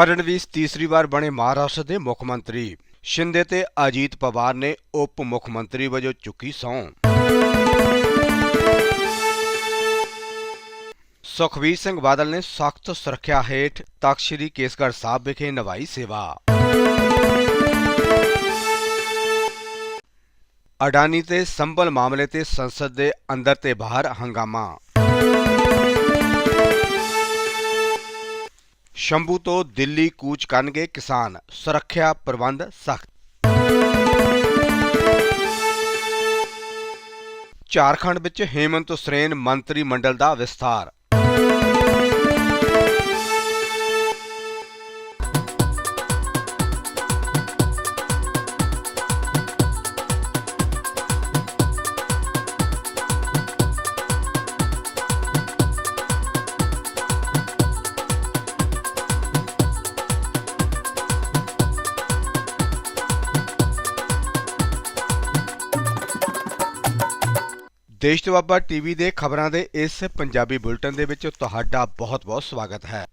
ਫਡਣਵੀਸ ਤੀਸਰੀ ਵਾਰ ਬਣੇ ਮਹਾਰਾਸ਼ਟਰ ਦੇ ਮੁੱਖ ਮੰਤਰੀ ਸ਼ਿੰਦੇ ਤੇ ਅਜੀਤ ਪਵਾਰ ਨੇ ਉਪ ਮੁੱਖ ਮੰਤਰੀ ਵਜੋਂ ਚੁੱਕੀ ਸਹੁੰ। ਸੁਖਬੀਰ ਸਿੰਘ ਬਾਦਲ ਨੇ ਸਖਤ ਸੁਰੱਖਿਆ ਹੇਠ ਤਖ਼ਤ ਸ੍ਰੀ ਕੇਸਗੜ੍ਹ ਸਾਹਿਬ ਵਿਖੇ ਨਵਾਈ ਸੇਵਾ। ਅਡਾਨੀ ਤੇ ਸੰਭਲ ਮਾਮਲੇ ਤੇ ਸੰਸਦ ਦੇ ਅੰਦਰ ਤੇ ਬਾਹਰ ਹੰਗਾਮਾ। ਸ਼ੰਭੂ ਤੋਂ ਦਿੱਲੀ ਕੂਚ ਕਰਨਗੇ ਕਿਸਾਨ। ਸੁਰੱਖਿਆ ਪ੍ਰਬੰਧ ਸਖਤ। ਝਾਰਖੰਡ ਵਿੱਚ ਹੇਮੰਤ ਸੋਰੇਨ ਮੰਤਰੀ ਮੰਡਲ ਦਾ ਵਿਸਥਾਰ ਦੇਸ਼ ਤੋਂ ਬਾਬਾ ਟੀਵੀ ਦੇ ਖਬਰਾਂ ਦੇ ਇਸ ਪੰਜਾਬੀ ਬੁਲਟਨ ਦੇ ਵਿੱਚ ਤੁਹਾਡਾ ਬਹੁਤ-ਬਹੁਤ ਸਵਾਗਤ ਹੈ।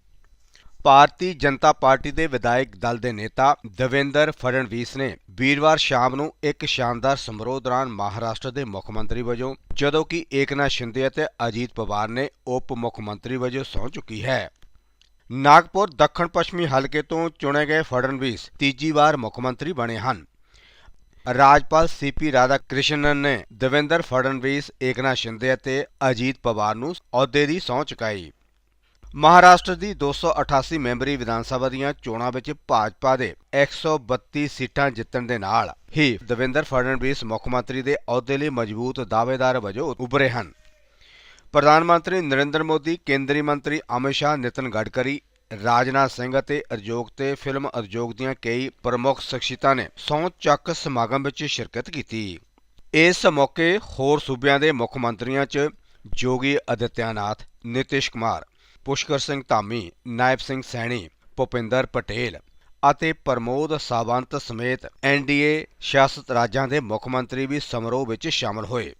ਭਾਰਤੀ ਜਨਤਾ ਪਾਰਟੀ ਦੇ ਵਿਧਾਇਕ ਦਲ ਦੇ ਨੇਤਾ ਦਵਿੰਦਰ ਫੜਨਵੀਸ ਨੇ ਵੀਰਵਾਰ ਸ਼ਾਮ ਨੂੰ ਇੱਕ ਸ਼ਾਨਦਾਰ ਸਮਾਰੋਹ ਦੌਰਾਨ ਮਹਾਰਾਸ਼ਟਰ ਦੇ ਮੁੱਖ ਮੰਤਰੀ ਵਜੋਂ, ਜਦੋਂ ਕਿ ਏਕਨਾਥ ਸ਼ਿੰਦੇ ਅਤੇ ਅਜੀਤ ਪਵਾਰ ਨੇ ਉਪ ਮੁੱਖ ਮੰਤਰੀ ਵਜੋਂ ਸਹੁੰ ਚੁੱਕੀ ਹੈ। ਨਾਗਪੁਰ ਦੱਖਣ ਪੱਛਮੀ ਹਲਕੇ ਤੋਂ ਚੁਣੇ ਗਏ ਫੜਨਵੀਸ ਤੀਜੀ ਵਾਰ ਮੁੱਖ ਮੰਤਰੀ ਬਣੇ ਹਨ। ਰਾਜਪਾਲ ਸੀਪੀ ਰਾਧਾ ਕ੍ਰਿਸ਼ਨਨ ਨੇ ਦੇਵੇਂਦਰ ਫੜਨਵੀਸ, ਏਕਨਾਥ ਸ਼ਿੰਦੇ ਅਤੇ ਅਜੀਤ ਪਵਾਰ ਨੂੰ ਅਹੁਦੇ ਦੀ ਸਹੁੰ ਚੁਕਾਈ। ਮਹਾਰਾਸ਼ਟਰ ਦੀ 288 ਮੈਂਬਰੀ ਵਿਧਾਨ ਸਭਾ ਦੀਆਂ ਚੋਣਾਂ ਵਿੱਚ ਭਾਜਪਾ ਦੇ 132 ਸੀਟਾਂ ਜਿੱਤਣ ਦੇ ਨਾਲ ਹੀ ਦੇਵੇਂਦਰ ਫੜਨਵੀਸ ਮੁੱਖ ਮੰਤਰੀ ਦੇ ਅਹੁਦੇ ਲਈ ਮਜ਼ਬੂਤ ਦਾਅਵੇਦਾਰ ਵਜੋਂ ਉਭਰੇ ਹਨ। ਪ੍ਰਧਾਨ ਮੰਤਰੀ ਨਰਿੰਦਰ ਮੋਦੀ, ਕੇਂਦਰੀ ਮੰਤਰੀ ਅਮਿਤ ਸ਼ਾਹ, ਨਿਤਨ ਗਡਕਰੀ ਰਾਜਨਾਥ ਸਿੰਘ ਅਤੇ ਉਦਯੋਗ ਤੇ ਫਿਲਮ ਉਦਯੋਗ ਦੀਆਂ ਕਈ ਪ੍ਰਮੁੱਖ ਸ਼ਖਸੀਅਤਾਂ ਨੇ ਸਹੁੰ ਚੱਕ ਸਮਾਗਮ ਵਿੱਚ ਸ਼ਿਰਕਤ ਕੀਤੀ। ਇਸ ਮੌਕੇ ਹੋਰ ਸੂਬਿਆਂ ਦੇ ਮੁੱਖ ਮੰਤਰੀਆਂ 'ਚ ਜੋਗੀ ਅਦਿੱਤਿਆਨਾਥ ਨਿਤਿਸ਼ ਕੁਮਾਰ, ਪੁਸ਼ਕਰ ਸਿੰਘ ਧਾਮੀ, ਨਾਇਬ ਸਿੰਘ ਸੈਣੀ, ਭੁਪਿੰਦਰ ਪਟੇਲ ਅਤੇ ਪ੍ਰਮੋਦ ਸਾਵੰਤ ਸਮੇਤ ਐਨਡੀਏ ਸ਼ਾਸਤ ਰਾਜਾਂ ਦੇ ਮੁੱਖ ਮੰਤਰੀ ਵੀ ਸਮਾਰੋਹ ਵਿੱਚ ਸ਼ਾਮਲ ਹੋਏ।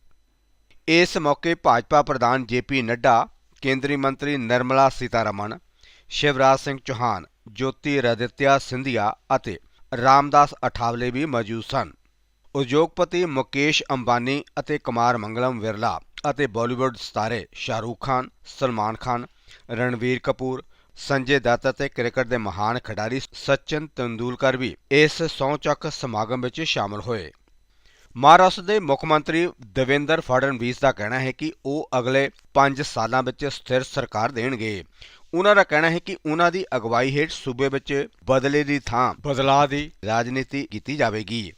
ਇਸ ਮੌਕੇ ਭਾਜਪਾ ਪ੍ਰਧਾਨ ਜੇਪੀ ਨੱਡਾ, ਕੇਂਦਰੀ ਮੰਤਰੀ ਨਿਰਮਲਾ ਸੀਤਾਰਮਨ ਸ਼ਿਵਰਾਜ ਸਿੰਘ ਚੌਹਾਨ, ਜੋਤੀ ਰਦਿੱਤਿਆ ਸਿੰਧੀਆ ਅਤੇ ਰਾਮਦਾਸ ਅਠਾਵਲੇ ਵੀ ਮੌਜੂਦ ਸਨ। ਉਦਯੋਗਪਤੀ ਮੁਕੇਸ਼ ਅੰਬਾਨੀ ਅਤੇ ਕੁਮਾਰ ਮੰਗਲਮ ਵਿਰਲਾ ਅਤੇ ਬਾਲੀਵੁੱਡ ਸਿਤਾਰੇ ਸ਼ਾਹਰੂਖ ਖਾਨ, ਸਲਮਾਨ ਖਾਨ, ਰਣਵੀਰ ਕਪੂਰ, ਸੰਜੇ ਦੱਤ ਅਤੇ ਕ੍ਰਿਕਟ ਦੇ ਮਹਾਨ ਖਿਡਾਰੀ ਸਚਿਨ ਤੰਦੂਲਕਰ ਵੀ ਇਸ ਸਹੁੰ ਚੱਕ ਸਮਾਗਮ ਵਿੱਚ ਸ਼ਾਮਲ ਹੋਏ। ਮਹਾਰਾਸ਼ਟਰ ਦੇ ਮੁੱਖ ਮੰਤਰੀ ਦੇਵੇਂਦਰ ਫੜਨਵੀਸ ਦਾ ਕਹਿਣਾ ਹੈ ਕਿ ਉਹ ਅਗਲੇ 5 ਸਾਲਾਂ ਵਿੱਚ ਸਥਿਰ ਸਰਕਾਰ ਦੇਣਗੇ। ਉਹਨਾਂ ਦਾ ਕਹਿਣਾ ਹੈ ਕਿ ਉਹਨਾਂ ਦੀ ਅਗਵਾਈ ਹੇਠ ਸੂਬੇ ਵਿੱਚ ਬਦਲੇ ਦੀ ਥਾਂ ਬਦਲਾਅ ਦੀ ਰਾਜਨੀਤੀ ਕੀਤੀ ਜਾਵੇਗੀ।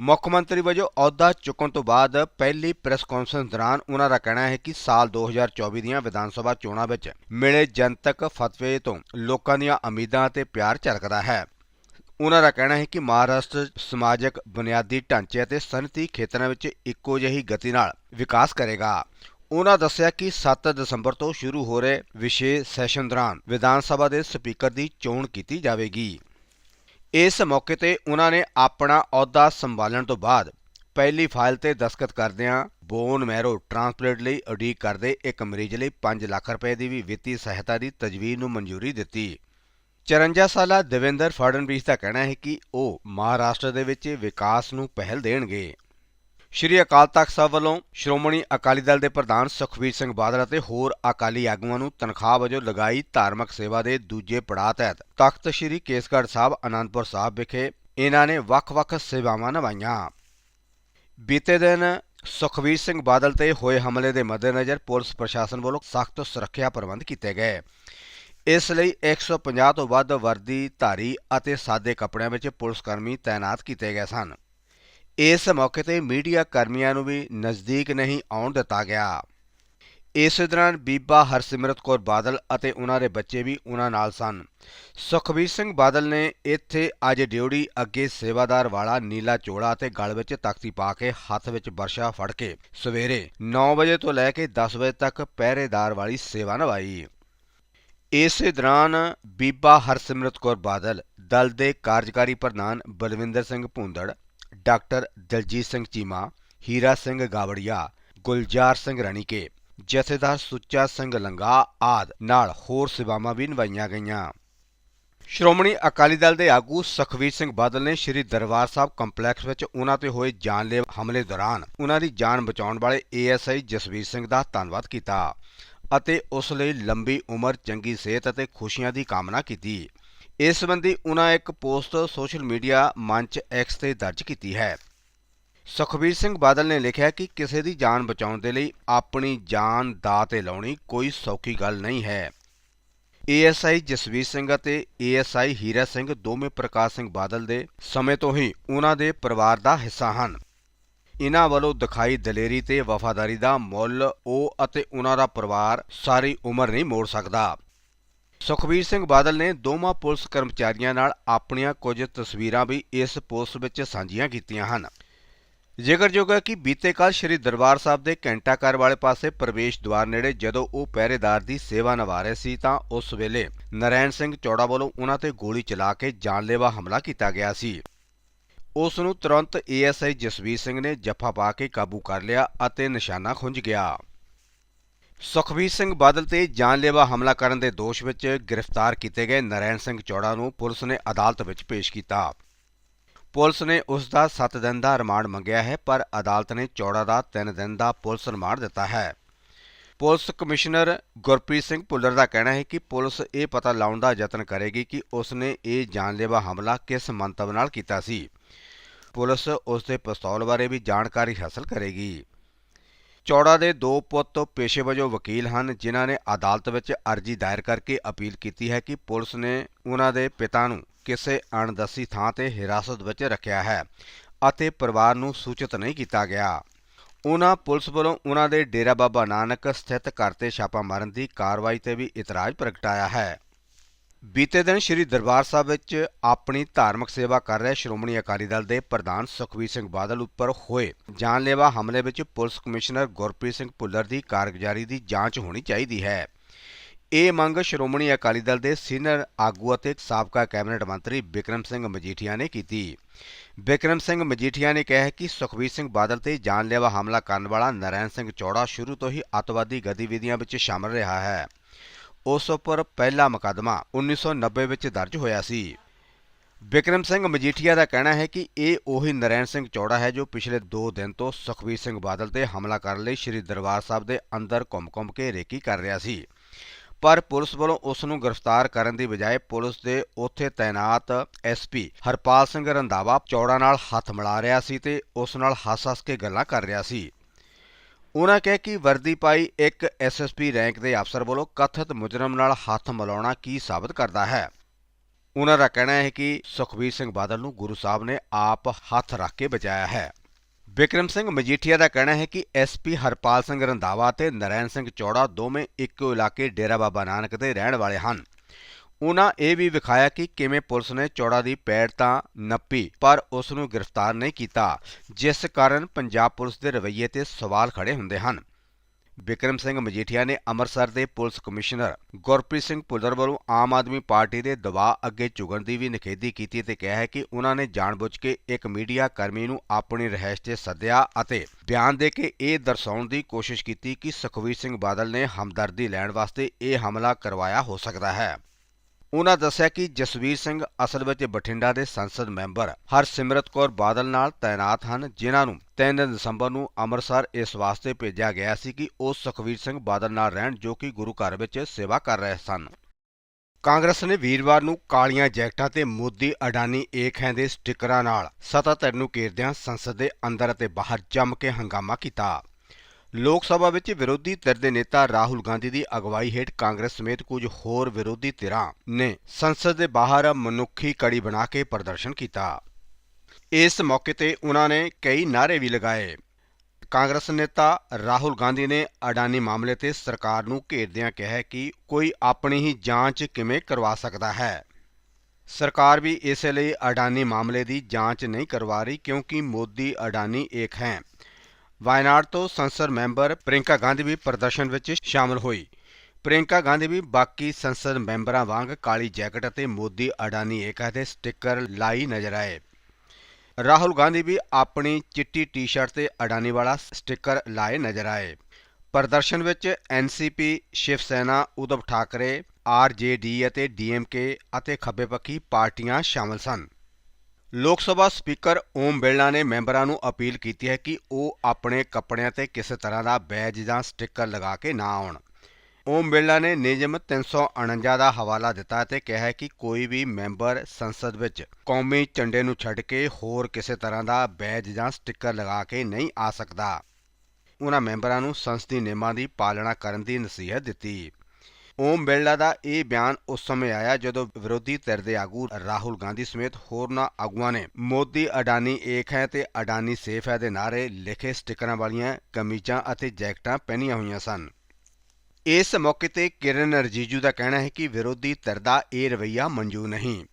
ਮੁੱਖ ਮੰਤਰੀ ਵਜੋਂ ਅਹੁਦਾ ਚੁੱਕਣ ਤੋਂ ਬਾਅਦ ਪਹਿਲੀ ਪ੍ਰੈਸ ਕਾਨਫਰੰਸ ਦੌਰਾਨ ਉਹਨਾਂ ਦਾ ਕਹਿਣਾ ਹੈ ਕਿ ਸਾਲ 2024 ਦੀਆਂ ਵਿਧਾਨ ਸਭਾ ਚੋਣਾਂ ਵਿੱਚ ਮਿਲੇ ਜਨਤਕ ਫਤਵੇ ਤੋਂ ਲੋਕਾਂ ਦੀਆਂ ਉਮੀਦਾਂ ਅਤੇ ਪਿਆਰ ਝਲਕਦਾ ਹੈ। ਉਹਨਾਂ ਦਾ ਕਹਿਣਾ ਹੈ ਕਿ ਮਹਾਰਾਸ਼ਟਰ ਸਮਾਜਿਕ ਬੁਨਿਆਦੀ ਢਾਂਚੇ ਅਤੇ ਸਨਅਤੀ ਖੇਤਰਾਂ ਵਿੱਚ ਇੱਕੋ ਜਿਹੀ ਗਤੀ ਨਾਲ ਵਿਕਾਸ ਕਰੇਗਾ। ਉਹਨਾਂ ਦੱਸਿਆ ਕਿ 7 ਦਸੰਬਰ ਤੋਂ ਸ਼ੁਰੂ ਹੋ ਰਹੇ ਵਿਸ਼ੇਸ਼ ਸੈਸ਼ਨ ਦੌਰਾਨ ਵਿਧਾਨ ਸਭਾ ਦੇ ਸਪੀਕਰ ਦੀ ਚੋਣ ਕੀਤੀ ਜਾਵੇਗੀ। ਇਸ ਮੌਕੇ ਤੇ ਉਹਨਾਂ ਨੇ ਆਪਣਾ ਅਹੁਦਾ ਸੰਭਾਲਣ ਤੋਂ ਬਾਅਦ ਪਹਿਲੀ ਫਾਈਲ ਤੇ ਦਸਖਤ ਕਰਦਿਆਂ ਬੋਨ ਮੈਰੋ ਟ੍ਰਾਂਸਪਲੇਟ ਲਈ ਉਡੀਕ ਕਰਦੇ ਇੱਕ ਮਰੀਜ਼ ਲਈ 5 ਲੱਖ ਰੁਪਏ ਦੀ ਵੀ ਵਿੱਤੀ ਸਹਾਇਤਾ ਦੀ ਤਜਵੀਜ਼ ਨੂੰ ਮਨਜ਼ੂਰੀ ਦਿੱਤੀ। 54 ਸਾਲਾ ਦੇਵੇਂਦਰ ਫੜਨਵੀਸ ਦਾ ਕਹਿਣਾ ਹੈ ਕਿ ਉਹ ਮਹਾਰਾਸ਼ਟਰ ਦੇ ਵਿੱਚ ਵਿਕਾਸ ਨੂੰ ਪਹਿਲ ਦੇਣਗੇ। ਸ਼੍ਰੀ ਅਕਾਲ ਤਖਤ ਸਾਹਿਬ ਵੱਲੋਂ ਸ਼੍ਰੋਮਣੀ ਅਕਾਲੀ ਦਲ ਦੇ ਪ੍ਰਧਾਨ ਸੁਖਬੀਰ ਸਿੰਘ ਬਾਦਲ ਅਤੇ ਹੋਰ ਅਕਾਲੀ ਆਗੂਆਂ ਨੂੰ ਤਨਖਾਹ ਵਜੋਂ ਲਗਾਈ ਧਾਰਮਿਕ ਸੇਵਾ ਦੇ ਦੂਜੇ ਪੜਾਅ ਤਹਿਤ ਤਖਤ ਸ਼੍ਰੀ ਕੇਸਗੜ੍ਹ ਸਾਹਿਬ ਅਨੰਦਪੁਰ ਸਾਹਿਬ ਵਿਖੇ ਇਹਨਾਂ ਨੇ ਵੱਖ-ਵੱਖ ਸੇਵਾਵਾਂ ਨਿਭਾਈਆਂ। ਬੀਤੇ ਦਿਨ ਸੁਖਬੀਰ ਸਿੰਘ ਬਾਦਲ ਤੇ ਹੋਏ ਹਮਲੇ ਦੇ ਮੱਦੇਨਜ਼ਰ ਪੁਲਿਸ ਪ੍ਰਸ਼ਾਸਨ ਵੱਲੋਂ ਸਖਤ ਸੁਰੱਖਿਆ ਪ੍ਰਬੰਧ ਕੀਤੇ ਗਏ। ਇਸ ਲਈ 150 ਤੋਂ ਵੱਧ ਵਰਦੀ ਧਾਰੀ ਅਤੇ ਸਾਦੇ ਕੱਪੜਿਆਂ ਵਿੱਚ ਪੁਲਿਸ ਕਰਮੀ ਤਾਇਨਾਤ ਕੀਤੇ ਗਏ ਸਨ। ਇਸ ਮੌਕੇ ਤੇ ਮੀਡੀਆ ਕਰਮੀਆਂ ਨੂੰ ਵੀ ਨਜ਼ਦੀਕ ਨਹੀਂ ਆਉਣ ਦਿੱਤਾ ਗਿਆ। ਇਸ ਦੌਰਾਨ ਬੀਬਾ ਹਰਸਿਮਰਤ ਕੌਰ ਬਾਦਲ ਅਤੇ ਉਹਨਾਂ ਦੇ ਬੱਚੇ ਵੀ ਉਹਨਾਂ ਨਾਲ ਸਨ। ਸੁਖਬੀਰ ਸਿੰਘ ਬਾਦਲ ਨੇ ਇੱਥੇ ਅੱਜ ਡਿਊਟੀ ਅੱਗੇ ਸੇਵਾਦਾਰ ਵਾਲਾ ਨੀਲਾ ਚੋਲਾ ਅਤੇ ਗਲ ਵਿੱਚ ਤਖਤੀ ਪਾ ਕੇ ਹੱਥ ਵਿੱਚ ਬਰਸ਼ਾ ਫੜ ਕੇ ਸਵੇਰੇ 9 ਵਜੇ ਤੋਂ ਲੈ ਕੇ 10 ਵਜੇ ਤੱਕ ਪਹਿਰੇਦਾਰ ਵਾਲੀ ਸੇਵਾ ਨਿਭਾਈ। ਇਸੇ ਦੌਰਾਨ ਬੀਬਾ ਹਰਸਿਮਰਤ ਕੌਰ ਬਾਦਲ, ਦਲ ਦੇ ਕਾਰਜਕਾਰੀ ਪ੍ਰਧਾਨ ਬਲਵਿੰਦਰ ਸਿੰਘ ਭੁੰਦੜ ਡਾਕਟਰ ਦਲਜੀਤ ਸਿੰਘ ਚੀਮਾ, ਹੀਰਾ ਸਿੰਘ ਗਾਵੜੀਆ, ਗੁਲਜ਼ਾਰ ਸਿੰਘ ਰਣੀਕੇ, ਜਥੇਦਾਰ ਸੁੱਚਾ ਸਿੰਘ ਲੰਗਾ ਆਦ ਨਾਲ ਹੋਰ ਸੇਵਾਵਾਂ ਵੀ ਨਿਭਾਈਆਂ ਗਈਆਂ। ਸ਼੍ਰੋਮਣੀ ਅਕਾਲੀ ਦਲ ਦੇ ਆਗੂ ਸੁਖਬੀਰ ਸਿੰਘ ਬਾਦਲ ਨੇ ਸ੍ਰੀ ਦਰਬਾਰ ਸਾਹਿਬ ਕੰਪਲੈਕਸ ਵਿੱਚ ਉਹਨਾਂ ਤੇ ਹੋਏ ਜਾਨਲੇਵਾ ਹਮਲੇ ਦੌਰਾਨ ਉਹਨਾਂ ਦੀ ਜਾਨ ਬਚਾਉਣ ਵਾਲੇ ਏਐਸਆਈ ਜਸਵੀਰ ਸਿੰਘ ਦਾ ਧੰਨਵਾਦ ਕੀਤਾ ਅਤੇ ਉਸ ਲਈ ਲੰਬੀ ਉਮਰ, ਚੰਗੀ ਸਿਹਤ ਅਤੇ ਖੁਸ਼ੀਆਂ ਦੀ ਕਾਮਨਾ ਕੀਤੀ। ਇਸ ਸੰਬੰਧੀ ਉਨ੍ਹਾਂ ਇੱਕ ਪੋਸਟ ਸੋਸ਼ਲ ਮੀਡੀਆ ਮੰਚ ਐਕਸ ਤੇ ਦਰਜ ਕੀਤੀ ਹੈ। ਸੁਖਬੀਰ ਸਿੰਘ ਬਾਦਲ ਨੇ ਲਿਖਿਆ ਕਿ ਕਿਸੇ ਦੀ ਜਾਨ ਬਚਾਉਣ ਦੇ ਲਈ ਆਪਣੀ ਜਾਨ ਦਾ ਤੇ ਲਾਉਣੀ ਕੋਈ ਸੌਖੀ ਗੱਲ ਨਹੀਂ ਹੈ। ਏਐਸਆਈ ਜਸਵੀਰ ਸਿੰਘ ਅਤੇ ਏਐਸਆਈ ਹੀਰਾ ਸਿੰਘ ਦੋਵੇਂ ਪ੍ਰਕਾਸ਼ ਸਿੰਘ ਬਾਦਲ ਦੇ ਸਮੇਂ ਤੋਂ ਹੀ ਉਹਨਾਂ ਦੇ ਪਰਿਵਾਰ ਦਾ ਹਿੱਸਾ ਹਨ। ਇਹਨਾਂ ਵੱਲੋਂ ਦਿਖਾਈ ਦਲੇਰੀ ਤੇ ਵਫਾਦਾਰੀ ਦਾ ਮੁੱਲ, ਉਹ ਅਤੇ ਉਹਨਾਂ ਦਾ ਪਰਿਵਾਰ ਸਾਰੀ ਉਮਰ ਨਹੀਂ ਮੋੜ ਸਕਦਾ। ਸੁਖਬੀਰ ਸਿੰਘ ਬਾਦਲ ਨੇ ਦੋਵਾਂ ਪੁਲਿਸ ਕਰਮਚਾਰੀਆਂ ਨਾਲ ਆਪਣੀਆਂ ਕੁਝ ਤਸਵੀਰਾਂ ਵੀ ਇਸ ਪੋਸਟ ਵਿੱਚ ਸਾਂਝੀਆਂ ਕੀਤੀਆਂ ਹਨ। ਜ਼ਿਕਰਯੋਗ ਹੈ ਕਿ ਬੀਤੇ ਕੱਲ ਸ੍ਰੀ ਦਰਬਾਰ ਸਾਹਿਬ ਦੇ ਘੰਟਾ ਘਰ ਵਾਲੇ ਪਾਸੇ ਪ੍ਰਵੇਸ਼ ਦੁਆਰ ਨੇੜੇ ਜਦੋਂ ਉਹ ਪਹਿਰੇਦਾਰ ਦੀ ਸੇਵਾ ਨਿਭਾ ਰਹੇ ਸੀ ਤਾਂ ਉਸ ਵੇਲੇ ਨਰੈਣ ਸਿੰਘ ਚੌੜਾ ਵੱਲੋਂ ਉਹਨਾਂ ਤੇ ਗੋਲੀ ਚਲਾ ਕੇ ਜਾਨਲੇਵਾ ਹਮਲਾ ਕੀਤਾ ਗਿਆ ਸੀ। ਉਸ ਨੂੰ ਤੁਰੰਤ ਏਐਸਆਈ ਜਸਵੀਰ ਸਿੰਘ ਨੇ ਜੱਫਾ ਪਾ ਕੇ ਕਾਬੂ ਕਰ ਲਿਆ ਅਤੇ ਨਿਸ਼ਾਨਾ ਖੁੰਝ ਗਿਆ। ਸੁਖਬੀਰ ਸਿੰਘ ਬਾਦਲ ਤੇ ਜਾਨਲੇਵਾ ਹਮਲਾ ਕਰਨ ਦੇ ਦੋਸ਼ ਵਿੱਚ ਗ੍ਰਿਫਤਾਰ ਕੀਤੇ ਗਏ ਨਰੈਣ ਸਿੰਘ ਚੌੜਾ ਨੂੰ ਪੁਲਿਸ ਨੇ ਅਦਾਲਤ ਵਿੱਚ ਪੇਸ਼ ਕੀਤਾ। ਪੁਲਿਸ ਨੇ ਉਸ ਦਾ 7 ਦਿਨ ਦਾ ਰਿਮਾਂਡ ਮੰਗਿਆ ਹੈ, ਪਰ ਅਦਾਲਤ ਨੇ ਚੌੜਾ ਦਾ 3 ਦਿਨ ਦਾ ਪੁਲਿਸ ਰਿਮਾਂਡ ਦਿੱਤਾ ਹੈ। ਪੁਲਿਸ ਕਮਿਸ਼ਨਰ ਗੁਰਪ੍ਰੀਤ ਸਿੰਘ ਭੁੱਲਰ ਦਾ ਕਹਿਣਾ ਹੈ ਕਿ ਪੁਲਿਸ ਇਹ ਪਤਾ ਲਾਉਣ ਦਾ ਯਤਨ ਕਰੇਗੀ ਕਿ ਉਸ ਨੇ ਇਹ ਜਾਨਲੇਵਾ ਹਮਲਾ ਕਿਸ ਮੰਤਵ ਨਾਲ ਕੀਤਾ ਸੀ। ਪੁਲਿਸ ਉਸ ਦੇ ਪਿਸਤੌਲ ਬਾਰੇ ਵੀ ਜਾਣਕਾਰੀ ਹਾਸਲ ਕਰੇਗੀ। ਚੌੜਾ ਦੇ ਦੋ ਪੁੱਤ ਪੇਸ਼ੇ ਵਜੋਂ ਵਕੀਲ ਹਨ, ਜਿਨ੍ਹਾਂ ਨੇ ਅਦਾਲਤ ਵਿੱਚ ਅਰਜ਼ੀ ਦਾਇਰ ਕਰਕੇ ਅਪੀਲ ਕੀਤੀ ਹੈ ਕਿ ਪੁਲਿਸ ਨੇ ਉਹਨਾਂ ਦੇ ਪਿਤਾ ਨੂੰ ਕਿਸੇ ਅਣਦਸੀ ਥਾਂ ਤੇ ਹਿਰਾਸਤ ਵਿੱਚ ਰੱਖਿਆ ਹੈ ਅਤੇ ਪਰਿਵਾਰ ਨੂੰ ਸੂਚਿਤ ਨਹੀਂ ਕੀਤਾ ਗਿਆ। ਉਹਨਾਂ ਪੁਲਿਸ ਵੱਲੋਂ ਉਹਨਾਂ ਦੇ ਡੇਰਾ ਬਾਬਾ ਨਾਨਕ ਸਥਿਤ ਘਰ ਤੇ ਛਾਪਾ ਮਾਰਨ ਦੀ ਕਾਰਵਾਈ ਤੇ ਵੀ ਇਤਰਾਜ਼ ਪ੍ਰਗਟਾਇਆ ਹੈ। ਬੀਤੇ ਦਿਨ ਸ੍ਰੀ ਦਰਬਾਰ ਸਾਹਿਬ ਵਿੱਚ ਆਪਣੀ ਧਾਰਮਿਕ ਸੇਵਾ ਕਰ ਰਹੇ ਸ਼੍ਰੋਮਣੀ ਅਕਾਲੀ ਦਲ ਦੇ ਪ੍ਰਧਾਨ ਸੁਖਬੀਰ ਸਿੰਘ ਬਾਦਲ ਉੱਪਰ ਹੋਏ ਜਾਨਲੇਵਾ ਹਮਲੇ ਵਿੱਚ ਪੁਲਿਸ ਕਮਿਸ਼ਨਰ ਗੁਰਪ੍ਰੀਤ ਸਿੰਘ ਭੁੱਲਰ ਦੀ ਕਾਰਗੁਜ਼ਾਰੀ ਦੀ ਜਾਂਚ ਹੋਣੀ ਚਾਹੀਦੀ ਹੈ। ਇਹ ਮੰਗ ਸ਼੍ਰੋਮਣੀ ਅਕਾਲੀ ਦਲ ਦੇ ਸੀਨੀਅਰ ਆਗੂ ਅਤੇ ਸਾਬਕਾ ਕੈਬਨਿਟ ਮੰਤਰੀ ਬਿਕਰਮ ਸਿੰਘ ਮਜੀਠੀਆ ਨੇ ਕੀਤੀ। ਬਿਕਰਮ ਸਿੰਘ ਮਜੀਠੀਆ ਨੇ ਕਿਹਾ ਕਿ ਸੁਖਬੀਰ ਸਿੰਘ ਬਾਦਲ ਤੇ ਜਾਨਲੇਵਾ ਹਮਲਾ ਕਰਨ ਵਾਲਾ ਨਰੈਣ ਸਿੰਘ ਚੌੜਾ ਸ਼ੁਰੂ ਤੋਂ ਹੀ ਅੱਤਵਾਦੀ ਗਤੀਵਿਧੀਆਂ ਵਿੱਚ ਸ਼ਾਮਲ ਰਿਹਾ ਹੈ। ਉਸ ਉੱਪਰ ਪਹਿਲਾ ਮੁਕੱਦਮਾ 1990 ਵਿੱਚ ਦਰਜ ਹੋਇਆ ਸੀ। ਬਿਕਰਮ ਸਿੰਘ ਮਜੀਠੀਆ ਦਾ ਕਹਿਣਾ ਹੈ ਕਿ ਇਹ ਉਹੀ ਨਰੈਣ ਸਿੰਘ ਚੌੜਾ ਹੈ ਜੋ ਪਿਛਲੇ 2 ਦਿਨ ਤੋਂ ਸੁਖਬੀਰ ਸਿੰਘ ਬਾਦਲ ਤੇ ਹਮਲਾ ਕਰਨ ਲਈ ਸ੍ਰੀ ਦਰਬਾਰ ਸਾਹਿਬ ਦੇ ਅੰਦਰ ਘੁੰਮ-ਘੁੰਮ ਕੇ ਰੇਕੀ ਕਰ ਰਿਹਾ ਸੀ। ਪਰ ਪੁਲਿਸ ਵੱਲੋਂ ਉਸ ਨੂੰ ਗ੍ਰਿਫਤਾਰ ਕਰਨ ਦੀ ਬਜਾਏ ਪੁਲਿਸ ਦੇ ਉੱਥੇ ਤਾਇਨਾਤ ਐਸਪੀ ਹਰਪਾਲ ਸਿੰਘ ਰੰਧਾਵਾ ਚੌੜਾ ਨਾਲ ਹੱਥ ਮਿਲਾ ਰਿਹਾ ਸੀ ਤੇ ਉਸ ਨਾਲ ਹੱਸ-ਹੱਸ ਕੇ ਗੱਲਾਂ ਕਰ ਰਿਹਾ ਸੀ। ਉਹਨਾਂ ਕਿਹਾ ਕਿ ਵਰਦੀ ਪਾਈ ਇੱਕ ਐਸਐਸਪੀ ਰੈਂਕ ਦੇ ਅਫਸਰ ਵੱਲੋਂ ਕਥਿਤ ਮੁਜਰਮ ਨਾਲ ਹੱਥ ਮਿਲਾਉਣਾ ਕੀ ਸਾਬਤ ਕਰਦਾ ਹੈ? ਉਹਨਾਂ ਦਾ ਕਹਿਣਾ ਹੈ ਕਿ ਸੁਖਬੀਰ ਸਿੰਘ ਬਾਦਲ ਨੂੰ ਗੁਰੂ ਸਾਹਿਬ ਨੇ ਆਪ ਹੱਥ ਰੱਖ ਕੇ ਬਚਾਇਆ ਹੈ। ਬਿਕਰਮ ਸਿੰਘ ਮਜੀਠੀਆ ਦਾ ਕਹਿਣਾ ਹੈ ਕਿ ਐਸਪੀ ਹਰਪਾਲ ਸਿੰਘ ਰੰਧਾਵਾ ਤੇ ਨਰੈਣ ਸਿੰਘ ਚੌੜਾ ਦੋਵੇਂ ਇੱਕੋ ਇਲਾਕੇ ਡੇਰਾ ਬਾਬਾ ਨਾਨਕ ਦੇ ਰਹਿਣ ਵਾਲੇ ਹਨ। ਉਹਨਾਂ ਇਹ ਵੀ ਵਿਖਾਇਆ ਕਿ ਕਿਵੇਂ ਪੁਲਿਸ ਨੇ ਚੌੜਾ ਦੀ ਪੈੜ ਤਾਂ ਨੱਪੀ, ਪਰ ਉਸ ਨੂੰ ਗ੍ਰਿਫਤਾਰ ਨਹੀਂ ਕੀਤਾ, ਜਿਸ ਕਾਰਨ ਪੰਜਾਬ ਪੁਲਿਸ ਦੇ ਰਵੱਈਏ ਤੇ ਸਵਾਲ ਖੜੇ ਹੁੰਦੇ ਹਨ। ਵਿਕਰਮ ਸਿੰਘ ਮਜੀਠੀਆ ਨੇ ਅੰਮ੍ਰਿਤਸਰ ਦੇ ਪੁਲਿਸ ਕਮਿਸ਼ਨਰ ਗੁਰਪ੍ਰੀਤ ਸਿੰਘ ਪੁੱਲਰ ਵੱਲੋਂ ਆਮ ਆਦਮੀ ਪਾਰਟੀ ਦੇ ਦਬਾਅ ਅੱਗੇ ਝੁਗਣ ਦੀ ਵੀ ਨਿਖੇਧੀ ਕੀਤੀ ਤੇ ਕਿਹਾ ਕਿ ਉਹਨਾਂ ਨੇ ਜਾਣਬੁੱਝ ਕੇ ਇੱਕ ਮੀਡੀਆ ਕਰਮੀ ਨੂੰ ਆਪਣੀ ਰਹਿائش ਤੇ ਸੱਦਿਆ ਅਤੇ ਬਿਆਨ ਦੇ ਕੇ ਇਹ ਦਰਸਾਉਣ ਦੀ ਕੋਸ਼ਿਸ਼ ਕੀਤੀ ਕਿ ਸੁਖਵੀਰ ਸਿੰਘ ਬਾਦਲ ਨੇ ਹਮਦਰਦੀ ਲੈਣ ਵਾਸਤੇ ਇਹ ਹਮਲਾ ਕਰਵਾਇਆ ਹੋ ਸਕਦਾ ਹੈ। ਉਹਨਾਂ ਦੱਸਿਆ ਕਿ ਜਸਵੀਰ ਸਿੰਘ ਅਸਲ ਵਿੱਚ ਬਠਿੰਡਾ ਦੇ ਸੰਸਦ ਮੈਂਬਰ ਹਰਸਿਮਰਤ ਕੌਰ ਬਾਦਲ ਨਾਲ ਤਾਇਨਾਤ ਹਨ, ਜਿਨ੍ਹਾਂ ਨੂੰ 3 ਦਸੰਬਰ ਨੂੰ ਅੰਮ੍ਰਿਤਸਰ ਇਸ ਵਾਸਤੇ ਭੇਜਿਆ ਗਿਆ ਸੀ ਕਿ ਉਹ ਸੁਖਵੀਰ ਸਿੰਘ ਬਾਦਲ ਨਾਲ ਰਹਿਣ ਜੋ ਕਿ ਗੁਰੂ ਘਰ ਵਿੱਚ ਸੇਵਾ ਕਰ ਰਹੇ ਸਨ। ਕਾਂਗਰਸ ਨੇ ਵੀਰਵਾਰ ਨੂੰ ਕਾਲੀਆਂ ਜੈਕਟਾਂ ਤੇ ਮੋਦੀ ਅਡਾਨੀ ਏਕ ਹੈ ਦੇ ਸਟਿੱਕਰਾਂ ਨਾਲ ਸੱਤਾਧਰ ਨੂੰ ਘੇਰਦਿਆਂ ਸੰਸਦ ਦੇ ਅੰਦਰ ਅਤੇ ਬਾਹਰ ਜੰਮ ਕੇ ਹੰਗਾਮਾ ਕੀਤਾ। ਲੋਕ ਸਭਾ ਵਿੱਚ ਵਿਰੋਧੀ ਧਿਰ ਦੇ ਨੇਤਾ ਰਾਹੁਲ ਗਾਂਧੀ ਦੀ ਅਗਵਾਈ ਹੇਠ ਕਾਂਗਰਸ ਸਮੇਤ ਕੁਝ ਹੋਰ ਵਿਰੋਧੀ ਧਿਰਾਂ ਨੇ ਸੰਸਦ ਦੇ ਬਾਹਰ ਮਨੁੱਖੀ ਕੜੀ ਬਣਾ ਕੇ ਪ੍ਰਦਰਸ਼ਨ ਕੀਤਾ। ਇਸ ਮੌਕੇ ਤੇ ਉਹਨਾਂ ਨੇ ਕਈ ਨਾਅਰੇ ਵੀ ਲਗਾਏ। ਕਾਂਗਰਸ ਨੇਤਾ ਰਾਹੁਲ ਗਾਂਧੀ ਨੇ ਅਡਾਨੀ ਮਾਮਲੇ ਤੇ ਸਰਕਾਰ ਨੂੰ ਘੇਰਦਿਆਂ ਕਿਹਾ ਕਿ ਕੋਈ ਆਪਣੀ ਹੀ ਜਾਂਚ ਕਿਵੇਂ ਕਰਵਾ ਸਕਦਾ ਹੈ। ਸਰਕਾਰ ਵੀ ਇਸੇ ਲਈ ਅਡਾਨੀ ਮਾਮਲੇ ਦੀ ਜਾਂਚ ਨਹੀਂ ਕਰਵਾ ਰਹੀ ਕਿਉਂਕਿ ਮੋਦੀ ਅਡਾਨੀ ਇੱਕ ਹੈ। ਵਾਇਨਾਡ ਤੋਂ ਸੰਸਦ ਮੈਂਬਰ ਪ੍ਰਿੰਕਾ ਗਾਂਧੀ ਵੀ ਪ੍ਰਦਰਸ਼ਨ ਵਿੱਚ ਸ਼ਾਮਲ ਹੋਈ। ਪ੍ਰਿੰਕਾ ਗਾਂਧੀ ਵੀ ਬਾਕੀ ਸੰਸਦ ਮੈਂਬਰਾਂ ਵਾਂਗ ਕਾਲੀ ਜੈਕਟ ਅਤੇ ਮੋਦੀ ਅਡਾਨੀ ਏਕਾ ਦੇ ਸਟicker ਲਾਈ ਨਜ਼ਰ ਆਏ। ਰਾਹੁਲ ਗਾਂਧੀ ਵੀ ਆਪਣੀ ਚਿੱਟੀ ਟੀ-ਸ਼ਰਟ ਤੇ ਅਡਾਨੀ ਵਾਲਾ ਸਟicker ਲਾਏ ਨਜ਼ਰ ਆਏ। ਪ੍ਰਦਰਸ਼ਨ ਵਿੱਚ ਐਨਸੀਪੀ ਸ਼ਿਵ ਸੈਨਾ ਉਦਵ ਠਾਕਰੇ ਆਰਜੇਡੀ ਅਤੇ ਡੀਐਮਕੇ ਅਤੇ ਖੱਬੇਪੱਖੀ ਪਾਰਟੀਆਂ ਸ਼ਾਮਲ ਸਨ। ਲੋਕ ਸਭਾ ਸਪੀਕਰ ਓਮ ਬਿਰਲਾ ਨੇ ਮੈਂਬਰਾਂ ਨੂੰ ਅਪੀਲ ਕੀਤੀ ਹੈ ਕਿ ਉਹ ਆਪਣੇ ਕੱਪੜਿਆਂ ਤੇ ਕਿਸੇ ਤਰ੍ਹਾਂ ਦਾ ਬੈਜ ਜਾਂ ਸਟicker ਲਗਾ ਕੇ ਨਾ ਆਉਣ। ਓਮ ਬਿਰਲਾ ਨੇ ਨਿਯਮ 349 ਦਾ ਹਵਾਲਾ ਦਿੱਤਾ ਅਤੇ ਕਿਹਾ ਕਿ ਕੋਈ ਵੀ ਮੈਂਬਰ ਸੰਸਦ ਵਿੱਚ ਕੌਮੀ ਝੰਡੇ ਨੂੰ ਛੱਡ ਕੇ ਹੋਰ ਕਿਸੇ ਤਰ੍ਹਾਂ ਦਾ ਬੈਜ ਜਾਂ ਸਟicker ਲਗਾ ਕੇ ਨਹੀਂ ਆ ਸਕਦਾ। ਉਹਨਾਂ ਮੈਂਬਰਾਂ ਨੂੰ ਸੰਸਦੀ ਨਿਯਮਾਂ ਦੀ ਪਾਲਣਾ ਕਰਨ ਦੀ ਨਸੀਹਤ ਦਿੱਤੀ। ਓਮ ਬਿਰਲਾ ਦਾ ਇਹ ਬਿਆਨ ਉਸ ਸਮੇਂ ਆਇਆ ਜਦੋਂ ਵਿਰੋਧੀ ਧਿਰ ਦੇ ਆਗੂ ਰਾਹੁਲ ਗਾਂਧੀ ਸਮੇਤ ਹੋਰਨਾਂ ਆਗੂਆਂ ਨੇ ਮੋਦੀ ਅਡਾਨੀ ਏਕ ਹੈ ਤੇ ਅਡਾਨੀ ਸੇਫ ਹੈ ਦੇ ਨਾਰੇ ਲਿਖੇ ਸਟਿੱਕਰਾਂ ਵਾਲੀਆਂ ਕਮੀਜ਼ਾਂ ਅਤੇ ਜੈਕਟਾਂ ਪਹਿਨੀਆਂ ਹੋਈਆਂ ਸਨ। ਇਸ ਮੌਕੇ ਤੇ ਕਿਰਨ ਰਜੀਜੂ ਦਾ ਕਹਿਣਾ ਹੈ ਕਿ ਵਿਰੋਧੀ ਧਿਰ ਦਾ ਇਹ ਰਵੱਈਆ ਮਨਜ਼ੂਰ ਨਹੀਂ।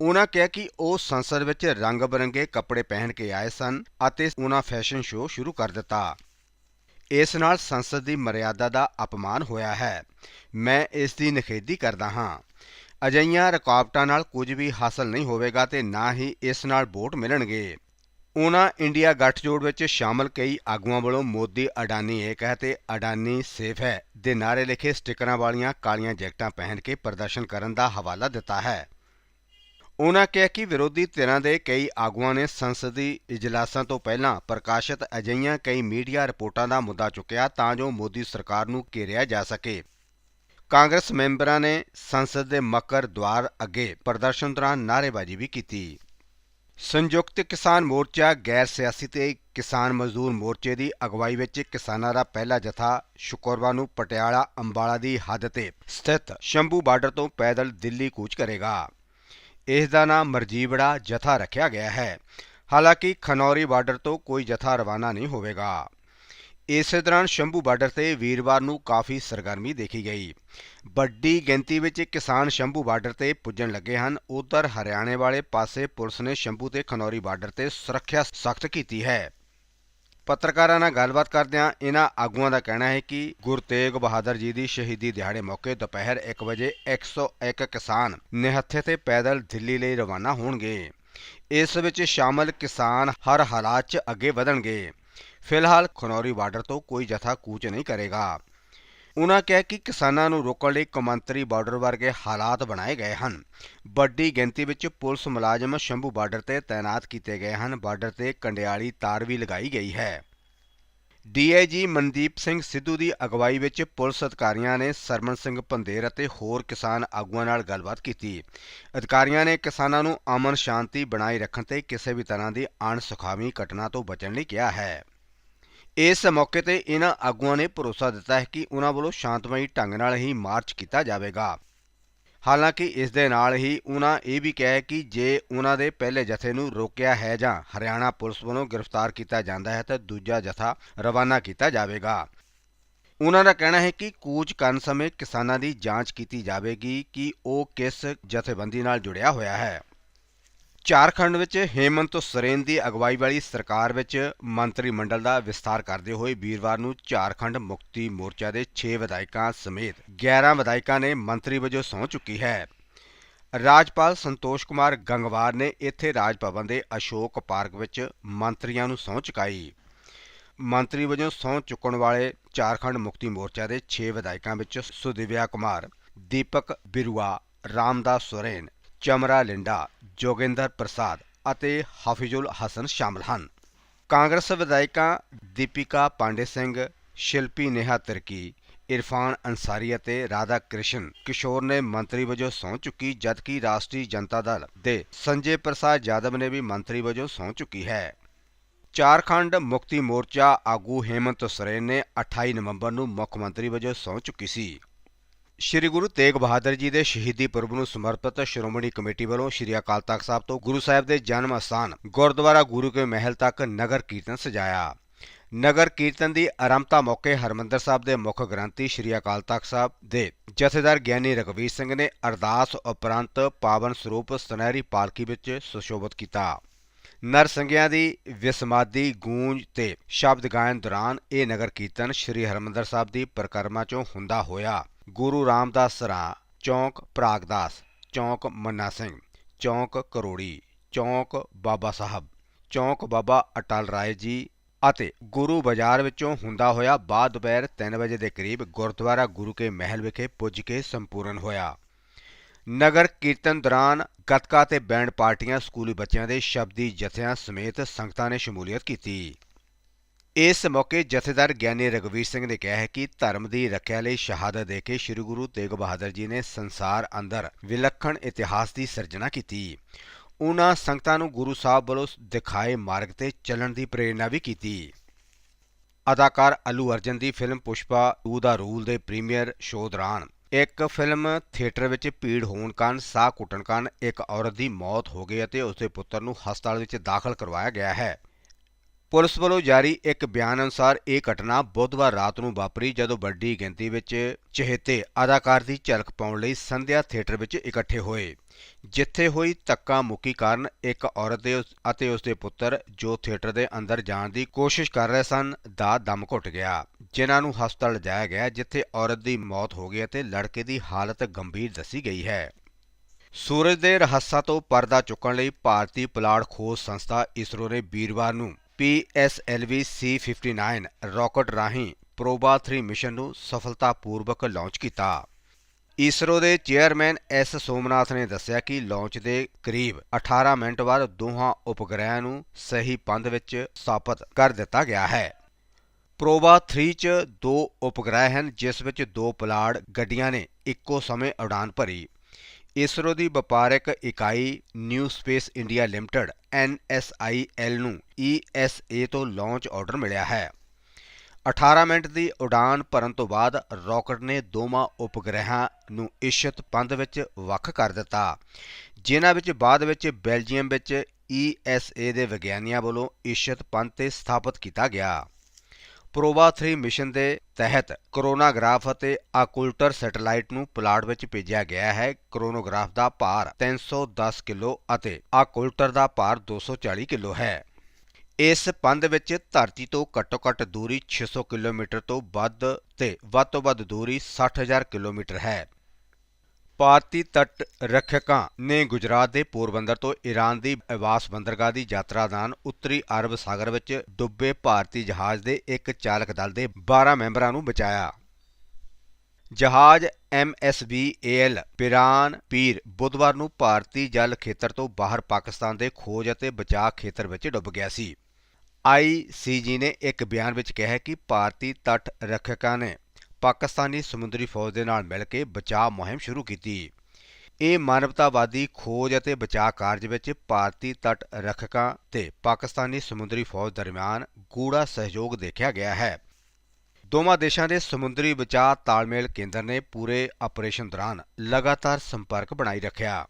ਉਹਨਾਂ ਕਿਹਾ ਕਿ ਉਹ ਸੰਸਦ ਵਿੱਚ ਰੰਗ-ਬਰੰਗੇ ਕੱਪੜੇ ਪਹਿਨ ਕੇ ਆਏ ਸਨ ਅਤੇ ਉਹਨਾਂ ਫੈਸ਼ਨ ਸ਼ੋਅ ਸ਼ੁਰੂ ਕਰ ਦਿੱਤਾ। ਇਸ ਨਾਲ ਸੰਸਦ ਦੀ ਮਰਿਆਦਾ ਦਾ ਅਪਮਾਨ ਹੋਇਆ ਹੈ। ਮੈਂ ਇਸ ਦੀ ਨਿਖੇਧੀ ਕਰਦਾ ਹਾਂ। ਅਜਿਹੀਆਂ ਰੁਕਾਵਟਾਂ ਨਾਲ ਕੁਝ ਵੀ ਹਾਸਲ ਨਹੀਂ ਹੋਵੇਗਾ ਤੇ ਨਾ ਹੀ ਇਸ ਨਾਲ ਵੋਟ ਮਿਲਣਗੇ। ਉਹਨਾਂ ਇੰਡੀਆ ਗੱਠਜੋੜ ਵਿੱਚ ਸ਼ਾਮਲ ਕਈ ਆਗੂਆਂ ਵੱਲੋਂ ਮੋਦੀ ਅਡਾਨੀ ਏਕ ਹੈ ਤੇ ਅਡਾਨੀ ਸੇਫ ਹੈ ਦੇ ਨਾਰੇ ਲਿਖੇ ਸਟਿੱਕਰਾਂ ਵਾਲੀਆਂ ਕਾਲੀਆਂ ਜੈਕਟਾਂ ਪਹਿਨ ਕੇ ਪ੍ਰਦਰਸ਼ਨ ਕਰਨ ਦਾ ਹਵਾਲਾ ਦਿੱਤਾ ਹੈ। ਉਨ੍ਹਾਂ ਕਿਹਾ ਕਿ ਵਿਰੋਧੀ ਧਿਰਾਂ ਦੇ ਕਈ ਆਗੂਆਂ ਨੇ ਸੰਸਦੀ ਇਜਲਾਸਾਂ ਤੋਂ ਪਹਿਲਾਂ ਪ੍ਰਕਾਸ਼ਿਤ ਅਜਿਹੀਆਂ ਕਈ ਮੀਡੀਆ ਰਿਪੋਰਟਾਂ ਦਾ ਮੁੱਦਾ ਚੁੱਕਿਆ ਤਾਂ ਜੋ ਮੋਦੀ ਸਰਕਾਰ ਨੂੰ ਘੇਰਿਆ ਜਾ ਸਕੇ। ਕਾਂਗਰਸ ਮੈਂਬਰਾਂ ਨੇ ਸੰਸਦ ਦੇ ਮੱਕਰ ਦੁਆਰ ਅੱਗੇ ਪ੍ਰਦਰਸ਼ਨ ਦੌਰਾਨ ਨਾਅਰੇਬਾਜ਼ੀ ਵੀ ਕੀਤੀ। ਸੰਯੁਕਤ ਕਿਸਾਨ ਮੋਰਚਾ ਗੈਰ ਸਿਆਸੀ ਤੇ ਕਿਸਾਨ ਮਜ਼ਦੂਰ ਮੋਰਚੇ ਦੀ ਅਗਵਾਈ ਵਿੱਚ ਕਿਸਾਨਾਂ ਦਾ ਪਹਿਲਾ ਜਥਾ ਸ਼ੁੱਕਰਵਾਰ ਨੂੰ ਪਟਿਆਲਾ ਅੰਬਾਲਾ ਦੀ ਹੱਦ ਤੇ ਸਥਿਤ ਸ਼ੰਭੂ ਬਾਰਡਰ ਤੋਂ ਪੈਦਲ ਦਿੱਲੀ ਕੂਚ ਕਰੇਗਾ। ਇਸ ਦਾ ਨਾਮ ਮਰਜੀਵੜਾ ਜਥਾ ਰੱਖਿਆ ਗਿਆ ਹੈ। ਹਾਲਾਂਕਿ ਖਨੌਰੀ ਬਾਰਡਰ ਤੋਂ ਕੋਈ ਜਥਾ ਰਵਾਨਾ ਨਹੀਂ ਹੋਵੇਗਾ। ਇਸੇ ਦੌਰਾਨ ਸ਼ੰਭੂ ਬਾਰਡਰ ਤੇ ਵੀਰਵਾਰ ਨੂੰ ਕਾਫੀ ਸਰਗਰਮੀ ਦੇਖੀ ਗਈ। ਵੱਡੀ ਗਿਣਤੀ ਵਿੱਚ ਕਿਸਾਨ ਸ਼ੰਭੂ ਬਾਰਡਰ ਤੇ ਪੁੱਜਣ ਲੱਗੇ ਹਨ। ਉਧਰ ਹਰਿਆਣੇ ਵਾਲੇ ਪਾਸੇ ਪੁਲਿਸ ਨੇ ਸ਼ੰਭੂ ਤੇ ਖਨੌਰੀ ਬਾਰਡਰ ਤੇ ਸੁਰੱਖਿਆ ਸਖਤ ਕੀਤੀ ਹੈ। ਪੱਤਰਕਾਰਾਂ ਨਾਲ ਗੱਲਬਾਤ ਕਰਦਿਆਂ ਇਹਨਾਂ ਆਗੂਆਂ ਦਾ ਕਹਿਣਾ ਹੈ ਕਿ ਗੁਰੂ ਤੇਗ ਬਹਾਦਰ ਜੀ ਦੀ ਸ਼ਹੀਦੀ ਦਿਹਾੜੇ ਮੌਕੇ ਦੁਪਹਿਰ 1 ਵਜੇ 101 ਕਿਸਾਨ ਨਿਹੱਥੇ ਤੇ ਪੈਦਲ ਦਿੱਲੀ ਲਈ ਰਵਾਨਾ ਹੋਣਗੇ। ਇਸ ਵਿੱਚ ਸ਼ਾਮਲ ਕਿਸਾਨ ਹਰ ਹਾਲਾਤ 'ਚ ਅੱਗੇ ਵਧਣਗੇ। ਫਿਲਹਾਲ ਖਨੌਰੀ ਬਾਰਡਰ ਤੋਂ ਕੋਈ ਜਥਾ ਕੂਚ ਨਹੀਂ ਕਰੇਗਾ। ਉਨ੍ਹਾਂ ਕਿਹਾ ਕਿ ਕਿਸਾਨਾਂ ਨੂੰ ਰੋਕਣ ਲਈ ਕੌਮਾਂਤਰੀ ਬਾਰਡਰ ਵਰਗੇ ਹਾਲਾਤ ਬਣਾਏ ਗਏ ਹਨ। ਵੱਡੀ ਗਿਣਤੀ ਵਿੱਚ ਪੁਲਿਸ ਮੁਲਾਜ਼ਮ ਸ਼ੰਭੂ ਬਾਰਡਰ ਤੇ ਤਾਇਨਾਤ ਕੀਤੇ ਗਏ ਹਨ। ਬਾਰਡਰ ਤੇ ਕੰਡਿਆਲੀ ਤਾਰ ਵੀ ਲਗਾਈ ਗਈ ਹੈ। ਡੀਆਈਜੀ ਮਨਦੀਪ ਸਿੰਘ ਸਿੱਧੂ ਦੀ ਅਗਵਾਈ ਵਿੱਚ ਪੁਲਿਸ ਅਧਿਕਾਰੀਆਂ ਨੇ ਸਰਮਨ ਸਿੰਘ ਪੰਦੇਰ ਅਤੇ ਹੋਰ ਕਿਸਾਨ ਆਗੂਆਂ ਨਾਲ ਗੱਲਬਾਤ ਕੀਤੀ। ਅਧਿਕਾਰੀਆਂ ਨੇ ਕਿਸਾਨਾਂ ਨੂੰ ਅਮਨ ਸ਼ਾਂਤੀ ਬਣਾਈ ਰੱਖਣ ਤੇ ਕਿਸੇ ਵੀ ਤਰ੍ਹਾਂ ਦੀ ਅਣਸੁਖਾਵੀ ਘਟਨਾ ਤੋਂ ਬਚਣ ਲਈ ਕਿਹਾ ਹੈ। ਇਸ ਮੌਕੇ ਤੇ ਇਹਨਾਂ ਆਗੂਆਂ ਨੇ ਭਰੋਸਾ ਦਿੱਤਾ ਹੈ ਕਿ ਉਹਨਾਂ ਵੱਲੋਂ ਸ਼ਾਂਤਮਈ ਢੰਗ ਨਾਲ ਹੀ ਮਾਰਚ ਕੀਤਾ ਜਾਵੇਗਾ। ਹਾਲਾਂਕਿ ਇਸ ਦੇ ਨਾਲ ਹੀ ਉਹਨਾਂ ਇਹ ਵੀ ਕਿਹਾ ਕਿ ਜੇ ਉਹਨਾਂ ਦੇ ਪਹਿਲੇ ਜਥੇ ਨੂੰ ਰੋਕਿਆ ਹੈ ਜਾਂ ਹਰਿਆਣਾ ਪੁਲਿਸ ਵੱਲੋਂ ਗ੍ਰਿਫਤਾਰ ਕੀਤਾ ਜਾਂਦਾ ਹੈ ਤਾਂ ਦੂਜਾ ਜਥਾ ਰਵਾਨਾ ਕੀਤਾ ਜਾਵੇਗਾ। ਉਹਨਾਂ ਦਾ ਕਹਿਣਾ ਹੈ ਕਿ ਕੂਚ ਕਰਨ ਸਮੇਂ ਕਿਸਾਨਾਂ ਦੀ ਜਾਂਚ ਕੀਤੀ ਜਾਵੇਗੀ ਕਿ ਉਹ ਕਿਸ ਜਥੇਬੰਦੀ ਨਾਲ ਜੁੜਿਆ ਹੋਇਆ ਹੈ। ਝਾਰਖੰਡ ਵਿੱਚ ਹੇਮੰਤ ਸੋਰੇਨ ਦੀ ਅਗਵਾਈ ਵਾਲੀ ਸਰਕਾਰ ਵਿੱਚ ਮੰਤਰੀ ਮੰਡਲ ਦਾ ਵਿਸਥਾਰ ਕਰਦੇ ਹੋਏ ਵੀਰਵਾਰ ਨੂੰ ਝਾਰਖੰਡ ਮੁਕਤੀ ਮੋਰਚਾ ਦੇ 6 ਵਿਧਾਇਕਾਂ ਸਮੇਤ 11 ਵਿਧਾਇਕਾਂ ਨੇ ਮੰਤਰੀ ਵਜੋਂ ਸਹੁੰ ਚੁੱਕੀ ਹੈ। ਰਾਜਪਾਲ ਸੰਤੋਸ਼ ਕੁਮਾਰ ਗੰਗਵਾਰ ਨੇ ਇੱਥੇ ਰਾਜ ਭਵਨ ਦੇ ਅਸ਼ੋਕ ਪਾਰਕ ਵਿੱਚ ਮੰਤਰੀਆਂ ਨੂੰ ਸਹੁੰ ਚੁਕਾਈ। ਮੰਤਰੀ ਵਜੋਂ ਸਹੁੰ ਚੁੱਕਣ ਵਾਲੇ ਝਾਰਖੰਡ ਮੁਕਤੀ ਮੋਰਚਾ ਦੇ 6 ਵਿਧਾਇਕਾਂ ਵਿੱਚ ਸੁਦਿਵਿਆ ਕੁਮਾਰ, ਦੀਪਕ ਬਿਰੂਆ, ਰਾਮਦਾਸ ਸੋਰੇਨ ਚਮਰਾ ਲਿੰਡਾ ਜੋਗਿੰਦਰ ਪ੍ਰਸਾਦ ਅਤੇ ਹਾਫਿਜ਼ੁਲ ਹਸਨ ਸ਼ਾਮਲ ਹਨ। ਕਾਂਗਰਸ ਵਿਧਾਇਕਾਂ ਦੀਪਿਕਾ ਪਾਂਡੇ ਸਿੰਘ, ਸ਼ਿਲਪੀ ਨੇਹਾ ਤਿਰਕੀ, ਇਰਫਾਨ ਅੰਸਾਰੀ ਅਤੇ ਰਾਧਾ ਕ੍ਰਿਸ਼ਨ ਕਿਸ਼ੋਰ ਨੇ ਮੰਤਰੀ ਵਜੋਂ ਸਹੁੰ ਚੁੱਕੀ, ਜਦਕਿ ਰਾਸ਼ਟਰੀ ਜਨਤਾ ਦਲ ਦੇ ਸੰਜੇ ਪ੍ਰਸਾਦ ਯਾਦਵ ਨੇ ਵੀ ਮੰਤਰੀ ਵਜੋਂ ਸਹੁੰ ਚੁੱਕੀ ਹੈ। ਝਾਰਖੰਡ ਮੁਕਤੀ ਮੋਰਚਾ ਆਗੂ ਹੇਮੰਤ ਸੋਰੇਨ ਨੇ 28 ਨਵੰਬਰ ਨੂੰ ਮੁੱਖ ਮੰਤਰੀ ਵਜੋਂ ਸਹੁੰ ਚੁੱਕੀ ਸੀ। ਸ਼੍ਰੀ ਗੁਰੂ ਤੇਗ ਬਹਾਦਰ ਜੀ ਦੇ ਸ਼ਹੀਦੀ ਪੁਰਬ ਨੂੰ ਸਮਰਪਿਤ ਸ਼੍ਰੋਮਣੀ ਕਮੇਟੀ ਵੱਲੋਂ ਸ਼੍ਰੀ ਅਕਾਲ ਤਖਤ ਸਾਹਿਬ ਤੋਂ ਗੁਰੂ ਸਾਹਿਬ ਦੇ ਜਨਮ ਅਸਥਾਨ ਗੁਰਦੁਆਰਾ ਗੁਰੂ ਕੇ ਮਹਿਲ ਤੱਕ ਨਗਰ ਕੀਰਤਨ ਸਜਾਇਆ। ਨਗਰ ਕੀਰਤਨ ਦੀ ਆਰੰਭਤਾ ਮੌਕੇ ਹਰਮੰਦਰ ਸਾਹਿਬ ਦੇ ਮੁੱਖ ਗ੍ਰੰਥੀ ਸ਼੍ਰੀ ਅਕਾਲ ਤਖਤ ਸਾਹਿਬ ਦੇ ਜਥੇਦਾਰ ਗਿਆਨੀ ਰਗਵੀਰ ਸਿੰਘ ਨੇ ਅਰਦਾਸ ਉਪਰੰਤ ਪਾਵਨ ਸਰੂਪ ਸੁਨਹਿਰੀ ਪਾਲਕੀ ਵਿੱਚ ਸੁਸ਼ੋਭਿਤ ਕੀਤਾ। ਨਰਸੰਗਿਆਂ ਦੀ ਵਿਸਮਾਦੀ ਗੂੰਜ ਤੇ ਸ਼ਬਦ ਗਾਇਨ ਦੌਰਾਨ ਇਹ ਨਗਰ ਕੀਰਤਨ ਸ਼੍ਰੀ ਹਰਮੰਦਰ ਸਾਹਿਬ ਦੀ ਪਰਿਕਰਮਾ ਚੋਂ ਹੁੰਦਾ ਹੋਇਆ। ਗੁਰੂ ਰਾਮਦਾਸ ਸਰਾਂ, ਚੌਂਕ ਪ੍ਰਾਗਦਾਸ, ਚੌਂਕ ਮੰਨਾ ਸਿੰਘ, ਚੌਂਕ ਕਰੋੜੀ, ਚੌਂਕ ਬਾਬਾ ਸਾਹਿਬ, ਚੌਂਕ ਬਾਬਾ ਅਟਲ ਰਾਏ ਜੀ ਅਤੇ ਗੁਰੂ ਬਾਜ਼ਾਰ ਵਿੱਚੋਂ ਹੁੰਦਾ ਹੋਇਆ ਬਾਅਦ ਦੁਪਹਿਰ 3 ਵਜੇ ਦੇ ਕਰੀਬ ਗੁਰਦੁਆਰਾ ਗੁਰੂ ਕੇ ਮਹਿਲ ਵਿਖੇ ਪੁੱਜ ਕੇ ਸੰਪੂਰਨ ਹੋਇਆ। ਨਗਰ ਕੀਰਤਨ ਦੌਰਾਨ ਗੱਤਕਾ ਤੇ ਬੈਂਡ ਪਾਰਟੀਆਂ ਸਕੂਲੀ ਬੱਚਿਆਂ ਦੇ ਸ਼ਬਦੀ ਜਥਿਆਂ ਸਮੇਤ ਸੰਗਤਾਂ ਨੇ ਸ਼ਮੂਲੀਅਤ ਕੀਤੀ। ਇਸ ਮੌਕੇ ਜਥੇਦਾਰ ਗਿਆਨੀ ਰਗਵੀਰ ਸਿੰਘ ਨੇ ਕਿਹਾ ਹੈ ਕਿ ਧਰਮ ਦੀ ਰੱਖਿਆ ਲਈ ਸ਼ਹਾਦਤ ਦੇ ਕੇ ਸ੍ਰੀ ਗੁਰੂ ਤੇਗ ਬਹਾਦਰ ਜੀ ਨੇ ਸੰਸਾਰ ਅੰਦਰ ਵਿਲੱਖਣ ਇਤਿਹਾਸ ਦੀ ਸਿਰਜਣਾ ਕੀਤੀ। ਉਹਨਾਂ ਸੰਗਤਾਂ ਨੂੰ ਗੁਰੂ ਸਾਹਿਬ ਵੱਲੋਂ ਦਿਖਾਏ ਮਾਰਗ ਤੇ ਚੱਲਣ ਦੀ ਪ੍ਰੇਰਣਾ ਵੀ ਕੀਤੀ। ਅਦਾਕਾਰ ਅਲੂ ਅਰਜਨ ਦੀ ਫਿਲਮ ਪੁਸ਼ਪਾ 2 ਦਾ ਰੂਲ ਦੇ ਪ੍ਰੀਮੀਅਰ ਸ਼ੋਅ ਦੌਰਾਨ ਇੱਕ ਫਿਲਮ ਥੀਏਟਰ ਵਿੱਚ ਭੀੜ ਹੋਣ ਕਾਰਨ ਸਾਹ ਘੁੱਟਣ ਕਾਰਨ ਇੱਕ ਔਰਤ ਦੀ ਮੌਤ ਹੋ ਗਈ ਅਤੇ ਉਸਦੇ ਪੁੱਤਰ ਨੂੰ ਹਸਪਤਾਲ ਵਿੱਚ ਦਾਖਲ ਕਰਵਾਇਆ ਗਿਆ ਹੈ। ਪੁਲਿਸ ਵੱਲੋਂ ਜਾਰੀ ਇੱਕ ਬਿਆਨ ਅਨੁਸਾਰ ਇਹ ਘਟਨਾ ਬੁੱਧਵਾਰ ਰਾਤ ਨੂੰ ਵਾਪਰੀ ਜਦੋਂ ਵੱਡੀ ਗਿਣਤੀ ਵਿੱਚ ਚਹੇਤੇ ਅਦਾਕਾਰ ਦੀ ਝਲਕ ਪਾਉਣ ਲਈ ਸੰਧਿਆ ਥੀਏਟਰ ਵਿੱਚ ਇਕੱਠੇ ਹੋਏ, ਜਿੱਥੇ ਹੋਈ ਧੱਕਾ ਮੁੱਕੀ ਕਾਰਨ ਇੱਕ ਔਰਤ ਦੇ ਅਤੇ ਉਸਦੇ ਪੁੱਤਰ ਜੋ ਥੀਏਟਰ ਦੇ ਅੰਦਰ ਜਾਣ ਦੀ ਕੋਸ਼ਿਸ਼ ਕਰ ਰਹੇ ਸਨ, ਦਾ ਦਮ ਘੁੱਟ ਗਿਆ, ਜਿਨ੍ਹਾਂ ਨੂੰ ਹਸਪਤਾਲ ਲਿਜਾਇਆ ਗਿਆ, ਜਿੱਥੇ ਔਰਤ ਦੀ ਮੌਤ ਹੋ ਗਈ ਅਤੇ ਲੜਕੇ ਦੀ ਹਾਲਤ ਗੰਭੀਰ ਦੱਸੀ ਗਈ ਹੈ। ਸੂਰਜ ਦੇ ਰਹੱਸਾਂ ਤੋਂ ਪਰਦਾ ਚੁੱਕਣ ਲਈ ਭਾਰਤੀ ਪੁਲਾੜ ਖੋਜ ਸੰਸਥਾ ਇਸਰੋ ਨੇ ਵੀਰਵਾਰ ਨੂੰ PSLV C59 ਰਾਕਟ ਰਾਹੀਂ ਪ੍ਰੋਬਾ 3 ਮਿਸ਼ਨ ਨੂੰ ਸਫਲਤਾਪੂਰਵਕ ਲਾਂਚ ਕੀਤਾ। ਇਸਰੋ ਦੇ ਚੇਅਰਮੈਨ ਐਸ ਸੋਮਨਾਥ ਨੇ ਦੱਸਿਆ ਕਿ ਲਾਂਚ ਦੇ ਕਰੀਬ 18 ਮਿੰਟ ਬਾਅਦ ਦੋਹਾਂ ਉਪਗ੍ਰਹਿਆਂ ਨੂੰ ਸਹੀ ਪੰਧ ਵਿੱਚ ਸਥਾਪਿਤ ਕਰ ਦਿੱਤਾ ਗਿਆ ਹੈ। ਪ੍ਰੋਬਾ 3 ਚ ਦੋ ਉਪਗ੍ਰਹਿ ਹਨ, ਜਿਸ ਵਿੱਚ ਦੋ ਪਲਾੜ ਗੱਡੀਆਂ ਨੇ ਇੱਕੋ ਸਮੇਂ ਉਡਾਨ ਭਰੀ। ਇਸਰੋ ਦੀ ਵਪਾਰਕ ਇਕਾਈ New Space India Limited NSIL ਨੂੰ ESA ਤੋਂ ਲਾਂਚ ਆਰਡਰ ਮਿਲਿਆ ਹੈ। 18 ਮਿੰਟ ਦੀ ਉਡਾਨ ਭਰਨ ਤੋਂ ਬਾਅਦ ਰਾਕਟ ਨੇ ਦੋਵਾਂ ਉਪਗ੍ਰਹਿਾਂ ਨੂੰ ਇਸ਼ਤ ਪੰਧ ਵਿੱਚ ਵੱਖ ਕਰ ਦਿੱਤਾ, ਜਿਨ੍ਹਾਂ ਵਿੱਚ ਬਾਅਦ ਵਿੱਚ ਬੈਲਜੀਅਮ ਵਿੱਚ ESA ਦੇ ਵਿਗਿਆਨੀਆਂ ਵੱਲੋਂ ਇਸ਼ਤ ਪੰਧ ਤੇ ਸਥਾਪਿਤ ਕੀਤਾ ਗਿਆ। ਪ੍ਰੋਵਾ 3 ਮਿਸ਼ਨ ਦੇ ਤਹਿਤ ਕਰੋਨਾਗ੍ਰਾਫ ਅਤੇ ਆਕੁਲਟਰ ਸੈਟੇਲਾਈਟ ਨੂੰ ਪਲਾਟ ਵਿੱਚ ਭੇਜਿਆ ਗਿਆ ਹੈ। ਕਰੋਨੋਗ੍ਰਾਫ ਦਾ ਭਾਰ 310 ਕਿਲੋ ਅਤੇ ਆਕੁਲਟਰ ਦਾ ਭਾਰ 240 ਕਿਲੋ ਹੈ। ਇਸ ਪੰਧ ਵਿੱਚ ਧਰਤੀ ਤੋਂ ਘੱਟੋ-ਘੱਟ ਦੂਰੀ 600 ਕਿਲੋਮੀਟਰ ਤੋਂ ਵੱਧ ਤੇ ਵੱਧ ਤੋਂ ਵੱਧ ਦੂਰੀ 60000 ਕਿਲੋਮੀਟਰ ਹੈ। ਭਾਰਤੀ ਤੱਟ ਰੱਖਿਅਕਾਂ ਨੇ ਗੁਜਰਾਤ ਦੇ ਪੋਰਬੰਦਰ ਤੋਂ ਈਰਾਨ ਦੀ ਅਵਾਸ ਬੰਦਰਗਾਹ ਦੀ ਯਾਤਰਾ ਦੌਰਾਨ ਉੱਤਰੀ ਅਰਬ ਸਾਗਰ ਵਿੱਚ ਡੁੱਬੇ ਭਾਰਤੀ ਜਹਾਜ਼ ਦੇ ਇੱਕ ਚਾਲਕ ਦਲ ਦੇ 12 ਮੈਂਬਰਾਂ ਨੂੰ ਬਚਾਇਆ। ਜਹਾਜ਼ MSV AL ਪਿਰਾਨ ਪੀਰ ਬੁੱਧਵਾਰ ਨੂੰ ਭਾਰਤੀ ਜਲ ਖੇਤਰ ਤੋਂ ਬਾਹਰ ਪਾਕਿਸਤਾਨ ਦੇ ਖੋਜ ਅਤੇ ਬਚਾਅ ਖੇਤਰ ਵਿੱਚ ਡੁੱਬ ਗਿਆ ਸੀ। ICG ਨੇ ਇੱਕ ਬਿਆਨ ਵਿੱਚ ਕਿਹਾ ਕਿ ਭਾਰਤੀ ਤੱਟ ਰੱਖਿਅਕਾਂ ਨੇ ਪਾਕਿਸਤਾਨੀ ਸਮੁੰਦਰੀ ਫੌਜ ਦੇ ਨਾਲ ਮਿਲ ਕੇ ਬਚਾਅ ਮੁਹਿੰਮ ਸ਼ੁਰੂ ਕੀਤੀ। ਇਹ ਮਾਨਵਤਾਵਾਦੀ ਖੋਜ ਅਤੇ ਬਚਾਅ ਕਾਰਜ ਵਿੱਚ ਭਾਰਤੀ ਤਟ ਰੱਖਕਾਂ ਤੇ ਪਾਕਿਸਤਾਨੀ ਸਮੁੰਦਰੀ ਫੌਜ ਦਰਮਿਆਨ ਗੂੜਾ ਸਹਿਯੋਗ ਦੇਖਿਆ ਗਿਆ ਹੈ। ਦੋਵਾਂ ਦੇਸ਼ਾਂ ਦੇ ਸਮੁੰਦਰੀ ਬਚਾਅ ਤਾਲਮੇਲ ਕੇਂਦਰ ਨੇ ਪੂਰੇ ਆਪਰੇਸ਼ਨ ਦੌਰਾਨ ਲਗਾਤਾਰ ਸੰਪਰਕ ਬਣਾਈ ਰੱਖਿਆ।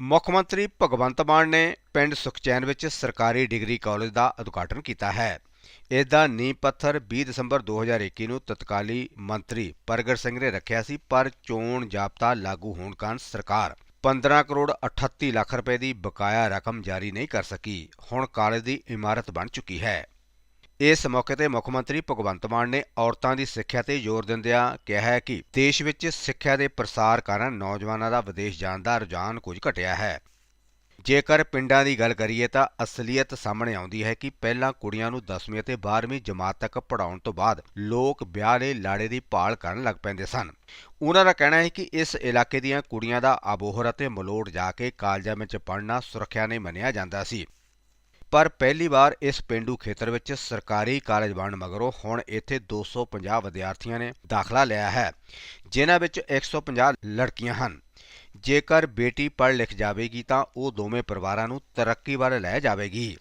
ਮੁੱਖ ਮੰਤਰੀ ਭਗਵੰਤ ਮਾਨ ਨੇ ਪਿੰਡ ਸੁਖਚੈਨ ਵਿੱਚ ਸਰਕਾਰੀ ਡਿਗਰੀ ਕਾਲਜ ਦਾ ਉਦਘਾਟਨ ਕੀਤਾ ਹੈ। ਇਸ ਦਾ ਨੀਂਹ ਪੱਥਰ 20 ਦਸੰਬਰ 2021 ਨੂੰ ਤਤਕਾਲੀ ਮੰਤਰੀ ਪ੍ਰਗਟ ਸਿੰਘ ਨੇ ਰੱਖਿਆ ਸੀ, ਪਰ ਚੋਣ ਜਾਬਤਾ ਲਾਗੂ ਹੋਣ ਕਾਰਨ ਸਰਕਾਰ 15 ਕਰੋੜ 38 ਲੱਖ ਰੁਪਏ ਦੀ ਬਕਾਇਆ ਰਕਮ ਜਾਰੀ ਨਹੀਂ ਕਰ ਸਕੀ। ਹੁਣ ਕਾਲਜ ਦੀ ਇਮਾਰਤ ਬਣ ਚੁੱਕੀ ਹੈ। ਇਸ ਮੌਕੇ ਤੇ ਮੁੱਖ ਮੰਤਰੀ ਭਗਵੰਤ ਮਾਨ ਨੇ ਔਰਤਾਂ ਦੀ ਸਿੱਖਿਆ ਤੇ ਜ਼ੋਰ ਦਿੰਦਿਆਂ ਕਿਹਾ ਹੈ ਕਿ ਦੇਸ਼ ਵਿੱਚ ਸਿੱਖਿਆ ਦੇ ਪ੍ਰਸਾਰ ਕਾਰਨ ਨੌਜਵਾਨਾਂ ਦਾ ਵਿਦੇਸ਼ ਜਾਣ ਦਾ ਰੁਝਾਨ ਕੁਝ ਘਟਿਆ ਹੈ। ਜੇਕਰ ਪਿੰਡਾਂ ਦੀ ਗੱਲ ਕਰੀਏ ਤਾਂ ਅਸਲੀਅਤ ਸਾਹਮਣੇ ਆਉਂਦੀ ਹੈ ਕਿ ਪਹਿਲਾਂ ਕੁੜੀਆਂ ਨੂੰ 10ਵੀਂ ਅਤੇ 12ਵੀਂ ਜਮਾਤ ਤੱਕ ਪੜਾਉਣ ਤੋਂ ਬਾਅਦ ਲੋਕ ਵਿਆਹ ਲਈ ਲਾੜੇ ਦੀ ਭਾਲ ਕਰਨ ਲੱਗ ਪੈਂਦੇ ਸਨ। ਉਹਨਾਂ ਦਾ ਕਹਿਣਾ ਹੈ ਕਿ ਇਸ ਇਲਾਕੇ ਦੀਆਂ ਕੁੜੀਆਂ ਦਾ ਅਬੋਹਰ ਅਤੇ ਮਲੋੜ ਜਾ ਕੇ ਕਾਲਜਾਂ ਵਿੱਚ ਪੜ੍ਹਨਾ ਸੁਰੱਖਿਆ ਨਹੀਂ ਮੰਨਿਆ ਜਾਂਦਾ ਸੀ। ਪਰ ਪਹਿਲੀ ਵਾਰ ਇਸ ਪਿੰਡੂ ਖੇਤਰ ਵਿੱਚ ਸਰਕਾਰੀ ਕਾਲਜ ਬਣਨ ਮਗਰੋਂ ਹੁਣ ਇੱਥੇ 250 ਵਿਦਿਆਰਥੀਆਂ ਨੇ ਦਾਖਲਾ ਲਿਆ ਹੈ, ਜਿਨ੍ਹਾਂ ਵਿੱਚ 150 ਲੜਕੀਆਂ ਹਨ। ਜੇਕਰ ਬੇਟੀ ਪੜ੍ਹ ਲਿਖ ਜਾਵੇਗੀ ਤਾਂ ਉਹ ਦੋਵੇਂ ਪਰਿਵਾਰਾਂ ਨੂੰ ਤਰੱਕੀ ਵੱਲ ਲੈ ਜਾਵੇਗੀ।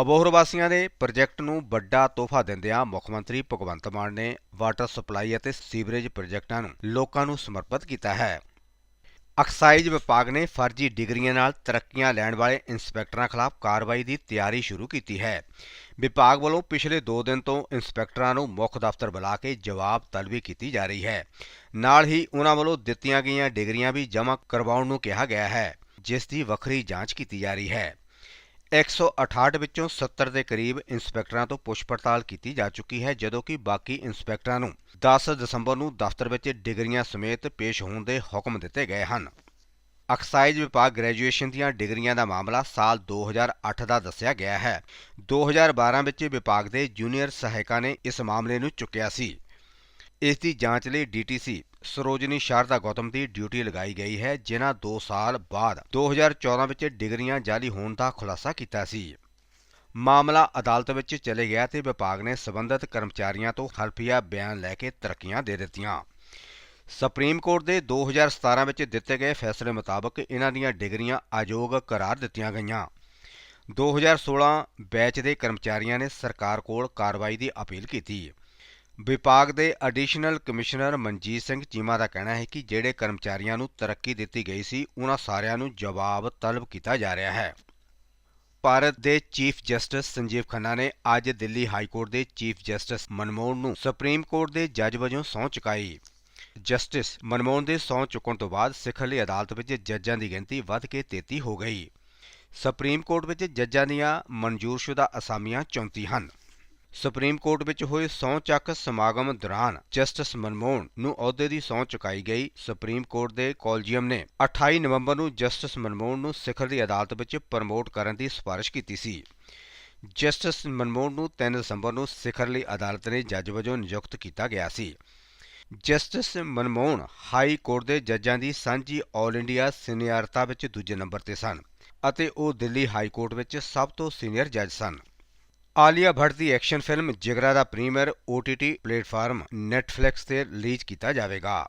ਅਬੋਹਰ ਵਾਸੀਆਂ ਦੇ ਪ੍ਰੋਜੈਕਟ ਨੂੰ ਵੱਡਾ ਤੋਹਫਾ ਦਿੰਦਿਆਂ ਮੁੱਖ ਮੰਤਰੀ ਭਗਵੰਤ ਮਾਨ ਨੇ ਵਾਟਰ ਸਪਲਾਈ ਅਤੇ ਸੀਵਰੇਜ ਪ੍ਰੋਜੈਕਟਾਂ ਨੂੰ ਲੋਕਾਂ ਨੂੰ ਸਮਰਪਿਤ ਕੀਤਾ ਹੈ। ਐਕਸਾਈਜ਼ ਵਿਭਾਗ ਨੇ ਫਰਜ਼ੀ ਡਿਗਰੀਆਂ ਨਾਲ ਤਰੱਕੀਆਂ ਲੈਣ ਵਾਲੇ ਇੰਸਪੈਕਟਰਾਂ ਖਿਲਾਫ ਕਾਰਵਾਈ ਦੀ ਤਿਆਰੀ ਸ਼ੁਰੂ ਕੀਤੀ ਹੈ। ਵਿਭਾਗ ਵੱਲੋਂ ਪਿਛਲੇ 2 ਦਿਨ ਤੋਂ ਇੰਸਪੈਕਟਰਾਂ ਨੂੰ ਮੁੱਖ ਦਫ਼ਤਰ ਬੁਲਾ ਕੇ ਜਵਾਬ ਤਲਬੀ ਕੀਤੀ ਜਾ ਰਹੀ ਹੈ। ਨਾਲ ਹੀ ਉਹਨਾਂ ਵੱਲੋਂ ਦਿੱਤੀਆਂ ਗਈਆਂ ਡਿਗਰੀਆਂ ਵੀ ਜਮ੍ਹਾਂ ਕਰਵਾਉਣ ਨੂੰ ਕਿਹਾ ਗਿਆ ਹੈ, ਜਿਸ ਦੀ ਵੱਖਰੀ ਜਾਂਚ ਕੀਤੀ ਜਾ ਰਹੀ ਹੈ। 168 ਵਿੱਚੋਂ 70 ਦੇ ਕਰੀਬ ਇੰਸਪੈਕਟਰਾਂ ਤੋਂ ਪੁੱਛ ਪੜਤਾਲ ਕੀਤੀ ਜਾ ਚੁੱਕੀ ਹੈ, ਜਦੋਂ ਕਿ ਬਾਕੀ ਇੰਸਪੈਕਟਰਾਂ ਨੂੰ 10 ਦਸੰਬਰ ਨੂੰ ਦਫ਼ਤਰ ਵਿੱਚ ਡਿਗਰੀਆਂ ਸਮੇਤ ਪੇਸ਼ ਹੋਣ ਦੇ ਹੁਕਮ ਦਿੱਤੇ ਗਏ ਹਨ। ਐਕਸਾਈਜ਼ ਵਿਭਾਗ ਗ੍ਰੈਜੂਏਸ਼ਨ ਦੀਆਂ ਡਿਗਰੀਆਂ ਦਾ ਮਾਮਲਾ ਸਾਲ 2008 ਦਾ ਦੱਸਿਆ ਗਿਆ ਹੈ। 2012 ਵਿੱਚ ਵਿਭਾਗ ਦੇ ਜੂਨੀਅਰ ਸਹਾਇਕਾਂ ਨੇ ਇਸ ਮਾਮਲੇ ਨੂੰ ਚੁੱਕਿਆ ਸੀ। ਇਸ ਦੀ ਜਾਂਚ ਲਈ ਡੀਟੀਸੀ ਸਰੋਜਨੀ ਸ਼ਾਰਦਾ ਗੌਤਮ ਦੀ ਡਿਊਟੀ ਲਗਾਈ ਗਈ ਹੈ, ਜਿਨ੍ਹਾਂ 2 ਸਾਲ ਬਾਅਦ 2014 ਵਿੱਚ ਡਿਗਰੀਆਂ ਜਾਲੀ ਹੋਣ ਦਾ ਖੁਲਾਸਾ ਕੀਤਾ ਸੀ। ਮਾਮਲਾ ਅਦਾਲਤ ਵਿੱਚ ਚਲੇ ਗਿਆ ਤੇ ਵਿਭਾਗ ਨੇ ਸਬੰਧਤ ਕਰਮਚਾਰੀਆਂ ਤੋਂ ਹਲਫੀਆ ਬਿਆਨ ਲੈ ਕੇ ਤਰੱਕੀਆਂ ਦੇ ਦਿੱਤੀਆਂ। ਸੁਪਰੀਮ ਕੋਰਟ ਦੇ 2017 ਵਿੱਚ ਦਿੱਤੇ ਗਏ ਫੈਸਲੇ ਮੁਤਾਬਕ ਇਹਨਾਂ ਦੀਆਂ ਡਿਗਰੀਆਂ ਅਯੋਗ ਕਰਾਰ ਦਿੱਤੀਆਂ ਗਈਆਂ। 2016 ਬੈਚ ਦੇ ਕਰਮਚਾਰੀਆਂ ਨੇ ਸਰਕਾਰ ਕੋਲ ਕਾਰਵਾਈ ਦੀ ਅਪੀਲ ਕੀਤੀ। ਵਿਭਾਗ ਦੇ ਐਡੀਸ਼ਨਲ ਕਮਿਸ਼ਨਰ ਮਨਜੀਤ ਸਿੰਘ ਚੀਮਾ ਦਾ ਕਹਿਣਾ ਹੈ ਕਿ ਜਿਹੜੇ ਕਰਮਚਾਰੀਆਂ ਨੂੰ ਤਰੱਕੀ ਦਿੱਤੀ ਗਈ ਸੀ, ਉਹਨਾਂ ਸਾਰਿਆਂ ਨੂੰ ਜਵਾਬ ਤਲਬ ਕੀਤਾ ਜਾ ਰਿਹਾ ਹੈ। ਭਾਰਤ ਦੇ ਚੀਫ ਜਸਟਿਸ ਸੰਜੀਵ ਖੰਨਾ ਨੇ ਅੱਜ ਦਿੱਲੀ ਹਾਈ ਕੋਰਟ ਦੇ ਚੀਫ ਜਸਟਿਸ ਮਨਮੋਹਨ ਨੂੰ ਸੁਪਰੀਮ ਕੋਰਟ ਦੇ ਜੱਜ ਵਜੋਂ ਸਹੁੰ ਚੁਕਾਈ। ਜਸਟਿਸ ਮਨਮੋਹਨ ਦੇ ਸਹੁੰ ਚੁੱਕਣ ਤੋਂ ਬਾਅਦ ਸਿਖਰਲੀ ਅਦਾਲਤ ਵਿੱਚ ਜੱਜਾਂ ਦੀ ਗਿਣਤੀ ਵੱਧ ਕੇ 33 ਹੋ ਗਈ। ਸੁਪਰੀਮ ਕੋਰਟ ਵਿੱਚ ਜੱਜਾਂ ਦੀਆਂ ਮਨਜ਼ੂਰਸ਼ੁਦਾ ਅਸਾਮੀਆਂ 34 ਹਨ। ਸੁਪਰੀਮ ਕੋਰਟ ਵਿੱਚ ਹੋਏ ਸਹੁੰ ਚੱਕ ਸਮਾਗਮ ਦੌਰਾਨ ਜਸਟਿਸ ਮਨਮੋਹਨ ਨੂੰ ਅਹੁਦੇ ਦੀ ਸਹੁੰ ਚੁਕਾਈ ਗਈ ਸੁਪਰੀਮ ਕੋਰਟ ਦੇ ਕੋਲਜੀਅਮ ਨੇ। 28 ਨਵੰਬਰ ਨੂੰ ਜਸਟਿਸ ਮਨਮੋਹਨ ਨੂੰ ਸਿਖਰ ਦੀ ਅਦਾਲਤ ਵਿੱਚ ਪ੍ਰਮੋਟ ਕਰਨ ਦੀ ਸਿਫਾਰਿਸ਼ ਕੀਤੀ ਸੀ। ਜਸਟਿਸ ਮਨਮੋਹਨ ਨੂੰ 3 ਦਸੰਬਰ ਨੂੰ ਸਿਖਰ ਲਈ ਅਦਾਲਤ ਨੇ ਜੱਜ ਵਜੋਂ ਨਿਯੁਕਤ ਕੀਤਾ ਗਿਆ ਸੀ। ਜਸਟਿਸ ਮਨਮੋਹਨ ਹਾਈ ਕੋਰਟ ਦੇ ਜੱਜਾਂ ਦੀ ਸਾਂਝੀ 올 ਇੰਡੀਆ ਸੀਨੀਅਰਤਾ ਵਿੱਚ ਦੂਜੇ ਨੰਬਰ ਤੇ ਸਨ ਅਤੇ ਉਹ ਦਿੱਲੀ ਹਾਈ ਕੋਰਟ ਵਿੱਚ ਸਭ ਤੋਂ ਸੀਨੀਅਰ ਜੱਜ ਸਨ। ਆਲੀਆ ਭੱਟ ਦੀ ਐਕਸ਼ਨ ਫਿਲਮ ਜਿਗਰਾ ਦਾ ਪ੍ਰੀਮੀਅਰ OTT ਪਲੇਟਫਾਰਮ Netflix ਤੇ ਰਿਲੀਜ਼ ਕੀਤਾ ਜਾਵੇਗਾ।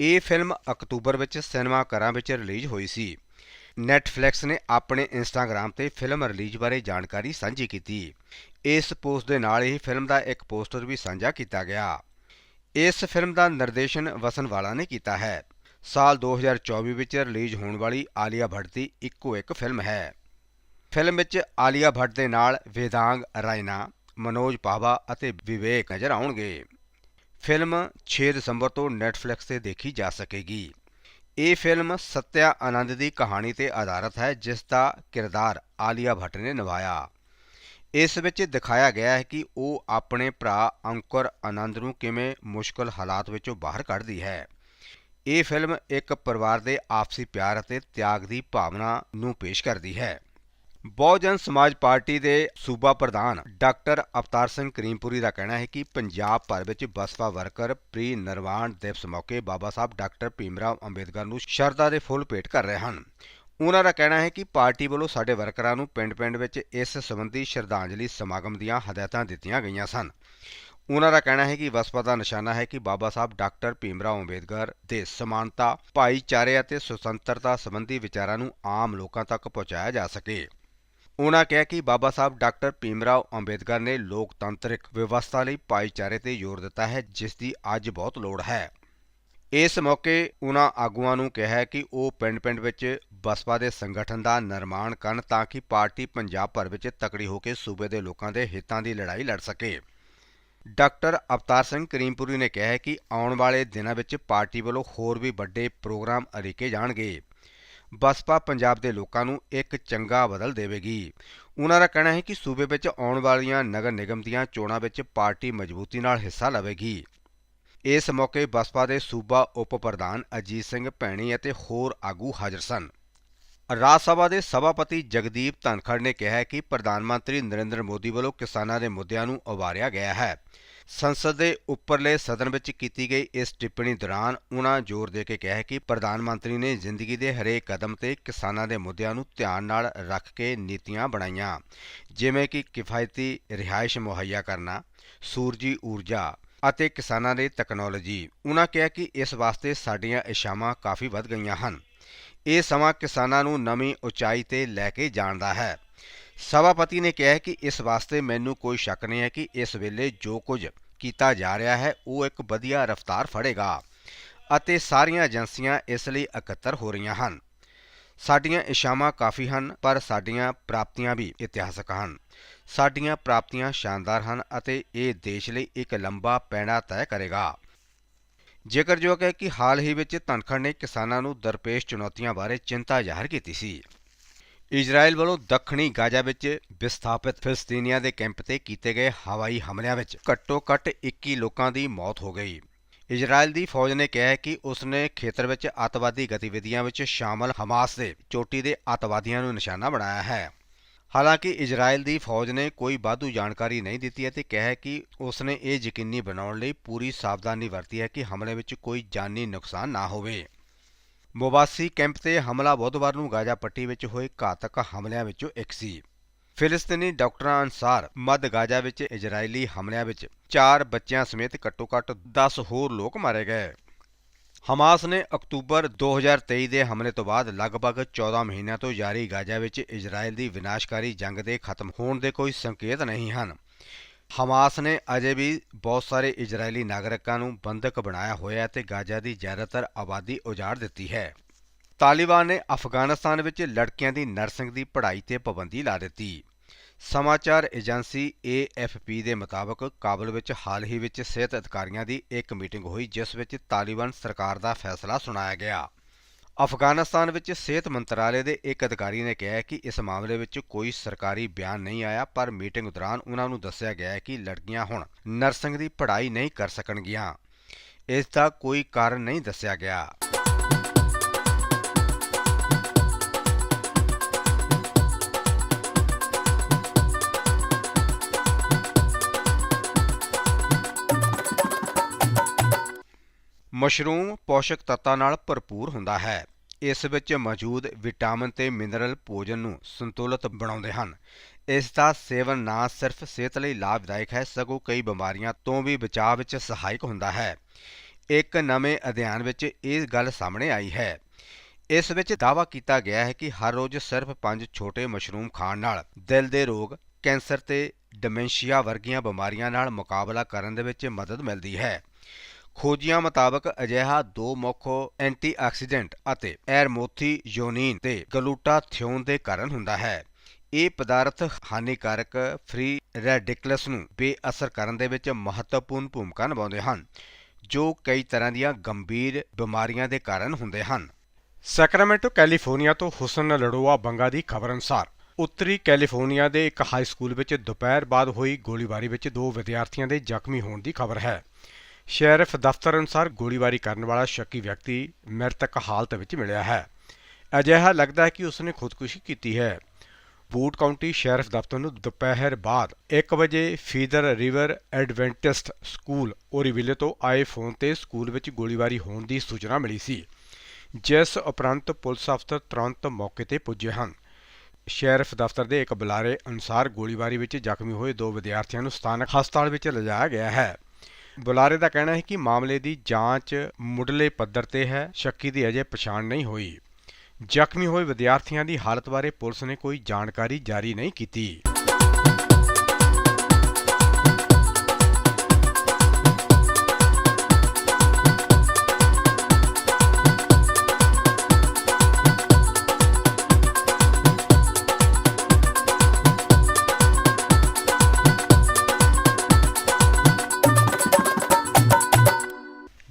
ਇਹ ਫਿਲਮ ਅਕਤੂਬਰ ਵਿੱਚ ਸਿਨੇਮਾ ਘਰਾਂ ਵਿੱਚ ਰਿਲੀਜ਼ ਹੋਈ ਸੀ। Netflix ਨੇ ਆਪਣੇ ਇੰਸਟਾਗ੍ਰam ਤੇ ਫਿਲਮ ਰਿਲੀਜ਼ ਬਾਰੇ ਜਾਣਕਾਰੀ ਸਾਂਝੀ ਕੀਤੀ। ਇਸ ਪੋਸਟ ਦੇ ਨਾਲ ਹੀ ਫਿਲਮ ਦਾ ਇੱਕ ਪੋਸਟਰ ਵੀ ਸਾਂਝਾ ਕੀਤਾ ਗਿਆ। ਇਸ ਫਿਲਮ ਦਾ ਨਿਰਦੇਸ਼ਨ ਵਸਨ ਵਾਲਾ ਨੇ ਕੀਤਾ ਹੈ। ਸਾਲ 2024 ਵਿੱਚ ਰਿਲੀਜ਼ ਹੋਣ ਵਾਲੀ ਆਲੀਆ ਭੱਟ ਦੀ ਇੱਕੋ ਇੱਕ ਫਿਲਮ ਹੈ। ਫਿਲਮ ਵਿੱਚ ਆਲੀਆ ਭੱਟ ਦੇ ਨਾਲ ਵੇਦਾਂਗ, ਰਾਇਨਾ, ਮਨੋਜ ਪਾਵਾ ਅਤੇ ਵਿਵੇਕ ਨਜ਼ਰ ਆਉਣਗੇ। ਫਿਲਮ 6 ਦਸੰਬਰ ਤੋਂ ਨੈਟਫਲਿਕਸ ਤੇ ਦੇਖੀ ਜਾ ਸਕੇਗੀ। ਇਹ ਫਿਲਮ ਸਤਿਆ ਆਨੰਦ ਦੀ ਕਹਾਣੀ ਤੇ ਆਧਾਰਿਤ ਹੈ, ਜਿਸ ਦਾ ਕਿਰਦਾਰ ਆਲੀਆ ਭੱਟ ਨੇ ਨਿਭਾਇਆ। ਇਸ ਵਿੱਚ ਦਿਖਾਇਆ ਗਿਆ ਹੈ ਕਿ ਉਹ ਆਪਣੇ ਭਰਾ ਅੰਕੁਰ ਆਨੰਦ ਨੂੰ ਕਿਵੇਂ ਮੁਸ਼ਕਲ ਹਾਲਾਤ ਵਿੱਚੋਂ ਬਾਹਰ ਕੱਢਦੀ ਹੈ। ਇਹ ਫਿਲਮ ਇੱਕ ਪਰਿਵਾਰ ਦੇ ਆਪਸੀ ਪਿਆਰ ਅਤੇ ਤਿਆਗ ਦੀ ਭਾਵਨਾ ਨੂੰ ਪੇਸ਼ ਕਰਦੀ ਹੈ। ਬਹੁਜਨ ਸਮਾਜ ਪਾਰਟੀ ਦੇ ਸੂਬਾ ਪ੍ਰਧਾਨ ਡਾਕਟਰ ਅਵਤਾਰ ਸਿੰਘ ਕਰੀਮਪੁਰੀ ਦਾ ਕਹਿਣਾ ਹੈ ਕਿ ਪੰਜਾਬ ਭਰ ਵਿੱਚ ਬਸਪਾ ਵਰਕਰ ਪ੍ਰੀ ਨਿਰਵਾਣ ਦਿਵਸ ਮੌਕੇ ਬਾਬਾ ਸਾਹਿਬ ਡਾਕਟਰ ਭੀਮਰਾਵ ਅੰਬੇਦਕਰ ਨੂੰ ਸ਼ਰਧਾ ਦੇ ਫੁੱਲ ਭੇਟ ਕਰ ਰਹੇ ਹਨ। ਉਹਨਾਂ ਦਾ ਕਹਿਣਾ ਹੈ ਕਿ ਪਾਰਟੀ ਵੱਲੋਂ ਸਾਡੇ ਵਰਕਰਾਂ ਨੂੰ ਪਿੰਡ-ਪਿੰਡ ਵਿੱਚ ਇਸ ਸੰਬੰਧੀ ਸ਼ਰਧਾਂਜਲੀ ਸਮਾਗਮ ਦੀਆਂ ਹਦਾਇਤਾਂ ਦਿੱਤੀਆਂ ਗਈਆਂ ਸਨ। ਉਹਨਾਂ ਦਾ ਕਹਿਣਾ ਹੈ ਕਿ ਵਸਪਾ ਦਾ ਨਿਸ਼ਾਨਾ ਹੈ ਕਿ ਬਾਬਾ ਸਾਹਿਬ ਡਾਕਟਰ ਭੀਮਰਾਵ ਅੰਬੇਦਕਰ ਦੇ ਸਮਾਨਤਾ, ਭਾਈਚਾਰੇ ਅਤੇ ਸੁਤੰਤਰਤਾ ਸੰਬੰਧੀ ਵਿਚਾਰਾਂ ਨੂੰ ਆਮ ਲੋਕਾਂ ਤੱਕ ਪਹੁੰਚਾਇਆ ਜਾ ਸਕੇ। ਉਹਨਾਂ ਕਿਹਾ ਕਿ ਬਾਬਾ ਸਾਹਿਬ ਡਾਕਟਰ ਭੀਮਰਾਵ ਅੰਬੇਦਕਰ ਨੇ ਲੋਕਤੰਤਰਿਕ ਵਿਵਸਥਾ ਲਈ ਭਾਈਚਾਰੇ ਤੇ ਜ਼ੋਰ ਦਿੱਤਾ ਹੈ, ਜਿਸ ਦੀ ਅੱਜ ਬਹੁਤ ਲੋੜ ਹੈ। ਇਸ ਮੌਕੇ ਉਹਨਾਂ ਆਗੂਆਂ ਨੂੰ ਕਿਹਾ ਕਿ ਉਹ ਪਿੰਡ-ਪਿੰਡ ਵਿੱਚ ਬਸਪਾ ਦੇ ਸੰਗਠਨ ਦਾ ਨਿਰਮਾਣ ਕਰਨ ਤਾਂ ਕਿ ਪਾਰਟੀ ਪੰਜਾਬ ਭਰ ਵਿੱਚ ਤਕੜੀ ਹੋ ਕੇ ਸੂਬੇ ਦੇ ਲੋਕਾਂ ਦੇ ਹਿੱਤਾਂ ਦੀ ਲੜਾਈ ਲੜ ਸਕੇ। ਡਾਕਟਰ ਅਵਤਾਰ ਸਿੰਘ ਕਰੀਮਪੁਰੀ ਨੇ ਕਿਹਾ ਕਿ ਆਉਣ ਵਾਲੇ ਦਿਨਾਂ ਵਿੱਚ ਪਾਰਟੀ ਵੱਲੋਂ ਹੋਰ ਵੀ ਵੱਡੇ ਪ੍ਰੋਗਰਾਮ ਅਰੀਕੇ ਜਾਣਗੇ। ਬਸਪਾ ਪੰਜਾਬ ਦੇ ਲੋਕਾਂ ਨੂੰ ਇੱਕ ਚੰਗਾ ਬਦਲ ਦੇਵੇਗੀ। ਉਹਨਾਂ ਦਾ ਕਹਿਣਾ ਹੈ ਕਿ ਸੂਬੇ ਵਿੱਚ ਆਉਣ ਵਾਲੀਆਂ ਨਗਰ ਨਿਗਮ ਦੀਆਂ ਚੋਣਾਂ ਵਿੱਚ ਪਾਰਟੀ ਮਜ਼ਬੂਤੀ ਨਾਲ ਹਿੱਸਾ ਲਵੇਗੀ। ਇਸ ਮੌਕੇ ਬਸਪਾ ਦੇ ਸੂਬਾ ਉਪ ਪ੍ਰਧਾਨ ਅਜੀਤ ਸਿੰਘ ਭੈਣੀ ਅਤੇ ਹੋਰ ਆਗੂ ਹਾਜ਼ਰ ਸਨ। ਰਾਜ ਸਭਾ ਦੇ ਸਭਾਪਤੀ ਜਗਦੀਪ ਧਨਖੜ ਨੇ ਕਿਹਾ ਕਿ ਪ੍ਰਧਾਨ ਮੰਤਰੀ ਨਰਿੰਦਰ ਮੋਦੀ ਵੱਲੋਂ ਕਿਸਾਨਾਂ ਦੇ ਮੁੱਦਿਆਂ ਨੂੰ ਉਭਾਰਿਆ ਗਿਆ ਹੈ। ਸੰਸਦ ਦੇ ਉੱਪਰਲੇ ਸਦਨ ਵਿੱਚ ਕੀਤੀ ਗਈ ਇਸ ਟਿੱਪਣੀ ਦੌਰਾਨ ਉਹਨਾਂ ਜ਼ੋਰ ਦੇ ਕੇ ਕਿਹਾ ਕਿ ਪ੍ਰਧਾਨ ਮੰਤਰੀ ਨੇ ਜ਼ਿੰਦਗੀ ਦੇ ਹਰੇਕ ਕਦਮ ਤੇ ਕਿਸਾਨਾਂ ਦੇ ਮੁੱਦਿਆਂ ਨੂੰ ਧਿਆਨ ਨਾਲ ਰੱਖ ਕੇ ਨੀਤੀਆਂ ਬਣਾਈਆਂ, ਜਿਵੇਂ ਕਿ ਕਿਫਾਇਤੀ ਰਿਹਾਇਸ਼ ਮੁਹੱਈਆ ਕਰਨਾ, ਸੂਰਜੀ ਊਰਜਾ ਅਤੇ ਕਿਸਾਨਾਂ ਦੇ ਤਕਨਾਲੋਜੀ। ਉਹਨਾਂ ਕਿਹਾ ਕਿ ਇਸ ਵਾਸਤੇ ਸਾਡੀਆਂ ਇਸ਼ਾਵਾਂ ਕਾਫੀ ਵੱਧ ਗਈਆਂ ਹਨ। ਇਹ ਸਮਾਂ ਕਿਸਾਨਾਂ ਨੂੰ ਨਵੀਂ ਉਚਾਈ ਤੇ ਲੈ ਕੇ ਜਾਣ ਦਾ ਹੈ। ਸਭਾਪਤੀ ਨੇ ਕਿਹਾ ਕਿ ਇਸ ਵਾਸਤੇ ਮੈਨੂੰ ਕੋਈ ਸ਼ੱਕ ਨਹੀਂ ਹੈ ਕਿ ਇਸ ਵੇਲੇ ਜੋ ਕੁਝ ਕੀਤਾ ਜਾ ਰਿਹਾ ਹੈ, ਉਹ ਇੱਕ ਵਧੀਆ ਰਫ਼ਤਾਰ ਫੜੇਗਾ ਅਤੇ ਸਾਰੀਆਂ ਏਜੰਸੀਆਂ ਇਸ ਲਈ ਇਕੱਤਰ ਹੋ ਰਹੀਆਂ ਹਨ। ਸਾਡੀਆਂ ਇਸ਼ਾਵਾਂ ਕਾਫੀ ਹਨ, ਪਰ ਸਾਡੀਆਂ ਪ੍ਰਾਪਤੀਆਂ ਵੀ ਇਤਿਹਾਸਕ ਹਨ। ਸਾਡੀਆਂ ਪ੍ਰਾਪਤੀਆਂ ਸ਼ਾਨਦਾਰ ਹਨ ਅਤੇ ਇਹ ਦੇਸ਼ ਲਈ ਇੱਕ ਲੰਬਾ ਪੈਣਾ ਤੈਅ ਕਰੇਗਾ। ਜ਼ਿਕਰਯੋਗ ਹੈ ਕਿ ਹਾਲ ਹੀ ਵਿੱਚ ਧਨਖੜ ਨੇ ਕਿਸਾਨਾਂ ਨੂੰ ਦਰਪੇਸ਼ ਚੁਣੌਤੀਆਂ ਬਾਰੇ ਚਿੰਤਾ ਜ਼ਾਹਰ ਕੀਤੀ ਸੀ। ਇਜ਼ਰਾਈਲ ਵੱਲੋਂ ਦੱਖਣੀ ਗਾਜ਼ਾ ਵਿੱਚ ਵਿਸਥਾਪਿਤ ਫਿਲਸਤੀਨੀਆਂ ਦੇ ਕੈਂਪ ਤੇ ਕੀਤੇ ਗਏ ਹਵਾਈ ਹਮਲਿਆਂ ਵਿੱਚ ਘੱਟੋ-ਘੱਟ 21 ਲੋਕਾਂ ਦੀ ਮੌਤ ਹੋ ਗਈ। ਇਜ਼ਰਾਈਲ ਦੀ ਫੌਜ ਨੇ ਕਿਹਾ ਹੈ ਕਿ ਉਸ ਨੇ ਖੇਤਰ ਵਿੱਚ ਅੱਤਵਾਦੀ ਗਤੀਵਿਧੀਆਂ ਵਿੱਚ ਸ਼ਾਮਲ ਹਮਾਸ ਦੇ ਚੋਟੀ ਦੇ ਅੱਤਵਾਦੀਆਂ ਨੂੰ ਨਿਸ਼ਾਨਾ ਬਣਾਇਆ ਹੈ। ਹਾਲਾਂਕਿ ਇਜ਼ਰਾਈਲ ਦੀ ਫੌਜ ਨੇ ਕੋਈ ਵਾਧੂ ਜਾਣਕਾਰੀ ਨਹੀਂ ਦਿੱਤੀ ਹੈ ਤੇ ਕਿਹਾ ਹੈ ਕਿ ਉਸ ਨੇ ਇਹ ਯਕੀਨੀ ਬਣਾਉਣ ਲਈ ਪੂਰੀ ਸਾਵਧਾਨੀ ਵਰਤੀ ਹੈ ਕਿ ਹਮਲੇ ਵਿੱਚ ਕੋਈ ਜਾਨੀ ਨੁਕਸਾਨ ਨਾ ਹੋਵੇ। ਮੋਵਾਸੀ ਕੈਂਪ ਤੇ ਹਮਲਾ ਬੁੱਧਵਾਰ ਨੂੰ ਗਾਜ਼ਾ ਪੱਟੀ ਵਿੱਚ ਹੋਏ ਘਾਤਕ ਹਮਲਿਆਂ ਵਿੱਚੋਂ ਇੱਕ ਸੀ। ਫਿਲਿਸਤੀਨੀ ਡਾਕਟਰਾਂ ਅਨੁਸਾਰ ਮੱਧ ਗਾਜ਼ਾ ਵਿੱਚ ਇਜ਼ਰਾਈਲੀ ਹਮਲਿਆਂ ਵਿੱਚ 4 ਬੱਚਿਆਂ ਸਮੇਤ ਘੱਟੋ-ਘੱਟ 10 ਹੋਰ ਲੋਕ ਮਾਰੇ ਗਏ। ਹਮਾਸ ਨੇ ਅਕਤੂਬਰ 2023 ਦੇ ਹਮਲੇ ਤੋਂ ਬਾਅਦ ਲਗਭਗ 14 ਮਹੀਨਿਆਂ ਤੋਂ ਜਾਰੀ ਗਾਜ਼ਾ ਵਿੱਚ ਇਜ਼ਰਾਈਲ ਦੀ ਵਿਨਾਸ਼ਕਾਰੀ ਜੰਗ ਦੇ ਖਤਮ ਹੋਣ ਦੇ ਕੋਈ ਸੰਕੇਤ ਨਹੀਂ ਹਨ। ਹਮਾਸ ਨੇ ਅਜੇ ਵੀ ਬਹੁਤ ਸਾਰੇ ਇਜ਼ਰਾਈਲੀ ਨਾਗਰਿਕਾਂ ਨੂੰ ਬੰਦਕ ਬਣਾਇਆ ਹੋਇਆ ਹੈ ਤੇ ਗਾਜ਼ਾ ਦੀ ਜ਼ਿਆਦਾਤਰ ਆਬਾਦੀ ਉਜਾੜ ਦਿੱਤੀ ਹੈ। ਤਾਲਿਬਾਨ ਨੇ ਅਫਗਾਨਿਸਤਾਨ ਵਿੱਚ ਲੜਕੀਆਂ ਦੀ ਨਰਸਿੰਗ ਦੀ ਪੜ੍ਹਾਈ ਤੇ ਪਾਬੰਦੀ ਲਾ ਦਿੱਤੀ। ਸਮਾਚਾਰ ਏਜੰਸੀ AFP ਦੇ ਮੁਤਾਬਕ ਕਾਬਲ ਵਿੱਚ ਹਾਲ ਹੀ ਵਿੱਚ ਸਿਹਤ ਅਧਿਕਾਰੀਆਂ ਦੀ ਇੱਕ ਮੀਟਿੰਗ ਹੋਈ, ਜਿਸ ਵਿੱਚ ਤਾਲਿਬਾਨ ਸਰਕਾਰ ਦਾ ਫੈਸਲਾ ਸੁਣਾਇਆ ਗਿਆ। ਅਫਗਾਨਿਸਤਾਨ ਵਿੱਚ ਸਿਹਤ ਮੰਤਰਾਲੇ ਦੇ ਇੱਕ ਅਧਿਕਾਰੀ ਨੇ ਕਿਹਾ ਕਿ ਇਸ ਮਾਮਲੇ ਵਿੱਚ ਕੋਈ ਸਰਕਾਰੀ ਬਿਆਨ ਨਹੀਂ ਆਇਆ, ਪਰ ਮੀਟਿੰਗ ਦੌਰਾਨ ਉਹਨਾਂ ਨੂੰ ਦੱਸਿਆ ਗਿਆ ਕਿ ਲੜਕੀਆਂ ਹੁਣ ਨਰਸਿੰਗ ਦੀ ਪੜ੍ਹਾਈ ਨਹੀਂ ਕਰ ਸਕਣਗੀਆਂ। ਇਸ ਦਾ ਕੋਈ ਕਾਰਨ ਨਹੀਂ ਦੱਸਿਆ ਗਿਆ। ਮਸ਼ਰੂਮ ਪੋਸ਼ਕ ਤੱਤਾਂ ਨਾਲ ਭਰਪੂਰ ਹੁੰਦਾ ਹੈ। ਇਸ ਵਿੱਚ ਮੌਜੂਦ ਵਿਟਾਮਿਨ ਤੇ ਮਿਨਰਲ ਭੋਜਨ ਨੂੰ ਸੰਤੁਲਿਤ ਬਣਾਉਂਦੇ ਹਨ। ਇਸ ਦਾ ਸੇਵਨ ਨਾ ਸਿਰਫ ਸਿਹਤ ਲਈ ਲਾਭਦਾਇਕ ਹੈ, ਸਗੋਂ ਕਈ ਬਿਮਾਰੀਆਂ ਤੋਂ ਵੀ ਬਚਾਅ ਵਿੱਚ ਸਹਾਇਕ ਹੁੰਦਾ ਹੈ। ਇੱਕ ਨਵੇਂ ਅਧਿਐਨ ਵਿੱਚ ਇਹ ਗੱਲ ਸਾਹਮਣੇ ਆਈ ਹੈ। ਇਸ ਵਿੱਚ ਦਾਅਵਾ ਕੀਤਾ ਗਿਆ ਹੈ ਕਿ ਹਰ ਰੋਜ਼ ਸਿਰਫ 5 ਛੋਟੇ ਮਸ਼ਰੂਮ ਖਾਣ ਨਾਲ ਦਿਲ ਦੇ ਰੋਗ, ਕੈਂਸਰ ਤੇ ਡਿਮੈਂਸ਼ੀਆ ਵਰਗੀਆਂ ਬਿਮਾਰੀਆਂ ਨਾਲ ਮੁਕਾਬਲਾ ਕਰਨ ਦੇ ਵਿੱਚ ਮਦਦ ਮਿਲਦੀ ਹੈ। ਖੋਜੀਆਂ ਮੁਤਾਬਕ ਅਜਿਹਾ ਦੋ ਮੁੱਖ ਐਂਟੀਆਕਸੀਡੈਂਟ ਅਤੇ ਐਰਮੋਥੀਯੋਨਿਨ ਤੇ ਗਲੂਟਾਥਿਓਨ ਦੇ ਕਾਰਨ ਹੁੰਦਾ ਹੈ। ਇਹ ਪਦਾਰਥ ਹਾਨੀਕਾਰਕ ਫ੍ਰੀ ਰੈਡਿਕਲਸ ਨੂੰ ਬੇਅਸਰ ਕਰਨ ਦੇ ਵਿੱਚ ਮਹੱਤਵਪੂਰਨ ਭੂਮਿਕਾ ਨਿਭਾਉਂਦੇ ਹਨ, ਜੋ ਕਈ ਤਰ੍ਹਾਂ ਦੀਆਂ ਗੰਭੀਰ ਬਿਮਾਰੀਆਂ ਦੇ ਕਾਰਨ ਹੁੰਦੇ ਹਨ। ਸੈਕਰਾਮੈਂਟੋ, ਕੈਲੀਫੋਰਨੀਆ ਤੋਂ ਹੁਸਨ ਲੜੋਆ ਬੰਗਾ ਦੀ ਖਬਰ ਅਨੁਸਾਰ, ਉੱਤਰੀ ਕੈਲੀਫੋਰਨੀਆ ਦੇ ਇੱਕ ਹਾਈ ਸਕੂਲ ਵਿੱਚ ਦੁਪਹਿਰ ਬਾਅਦ ਹੋਈ ਗੋਲੀਬਾਰੀ ਵਿੱਚ ਦੋ ਵਿਦਿਆਰਥੀਆਂ ਦੇ ਜ਼ਖਮੀ ਹੋਣ ਦੀ ਖਬਰ ਹੈ। ਸ਼ੈਰਿਫ ਦਫ਼ਤਰ ਅਨੁਸਾਰ ਗੋਲੀਬਾਰੀ ਕਰਨ ਵਾਲਾ ਸ਼ੱਕੀ ਵਿਅਕਤੀ ਮ੍ਰਿਤਕ ਹਾਲਤ ਵਿੱਚ ਮਿਲਿਆ ਹੈ। ਅਜਿਹਾ ਲੱਗਦਾ ਹੈ ਕਿ ਉਸਨੇ ਖੁਦਕੁਸ਼ੀ ਕੀਤੀ ਹੈ। ਬੂਟ ਕਾਉਂਟੀ ਸ਼ੈਰਿਫ ਦਫ਼ਤਰ ਨੂੰ ਦੁਪਹਿਰ ਬਾਅਦ 1 ਵਜੇ Feather River Adventist School Oroville ਤੋਂ ਆਏ ਫੋਨ ਤੇ ਸਕੂਲ ਵਿੱਚ ਗੋਲੀਬਾਰੀ ਹੋਣ ਦੀ ਸੂਚਨਾ ਮਿਲੀ ਸੀ, ਜਿਸ ਉਪਰੰਤ ਪੁਲਿਸ ਅਫਸਰ ਤੁਰੰਤ ਮੌਕੇ ਤੇ ਪੁੱਜੇ ਹਨ। ਸ਼ੈਰਿਫ ਦਫ਼ਤਰ ਦੇ ਇੱਕ ਬੁਲਾਰੇ ਅਨੁਸਾਰ ਗੋਲੀਬਾਰੀ ਵਿੱਚ ਜ਼ਖਮੀ ਹੋਏ ਦੋ ਵਿਦਿਆਰਥੀਆਂ ਨੂੰ ਸਥਾਨਕ ਹਸਪਤਾਲ ਵਿੱਚ ਲਿਜਾਇਆ ਗਿਆ ਹੈ। ਬੁਲਾਰੇ ਦਾ ਕਹਿਣਾ ਹੈ ਕਿ ਮਾਮਲੇ ਦੀ ਜਾਂਚ ਮੁੱਢਲੇ ਪੱਧਰ ਤੇ ਹੈ, ਸ਼ੱਕੀ ਦੀ ਅਜੇ ਪਛਾਣ ਨਹੀਂ ਹੋਈ। ਜ਼ਖਮੀ ਹੋਏ ਵਿਦਿਆਰਥੀਆਂ ਦੀ ਹਾਲਤ ਬਾਰੇ ਪੁਲਿਸ ਨੇ ਕੋਈ ਜਾਣਕਾਰੀ ਜਾਰੀ ਨਹੀਂ ਕੀਤੀ।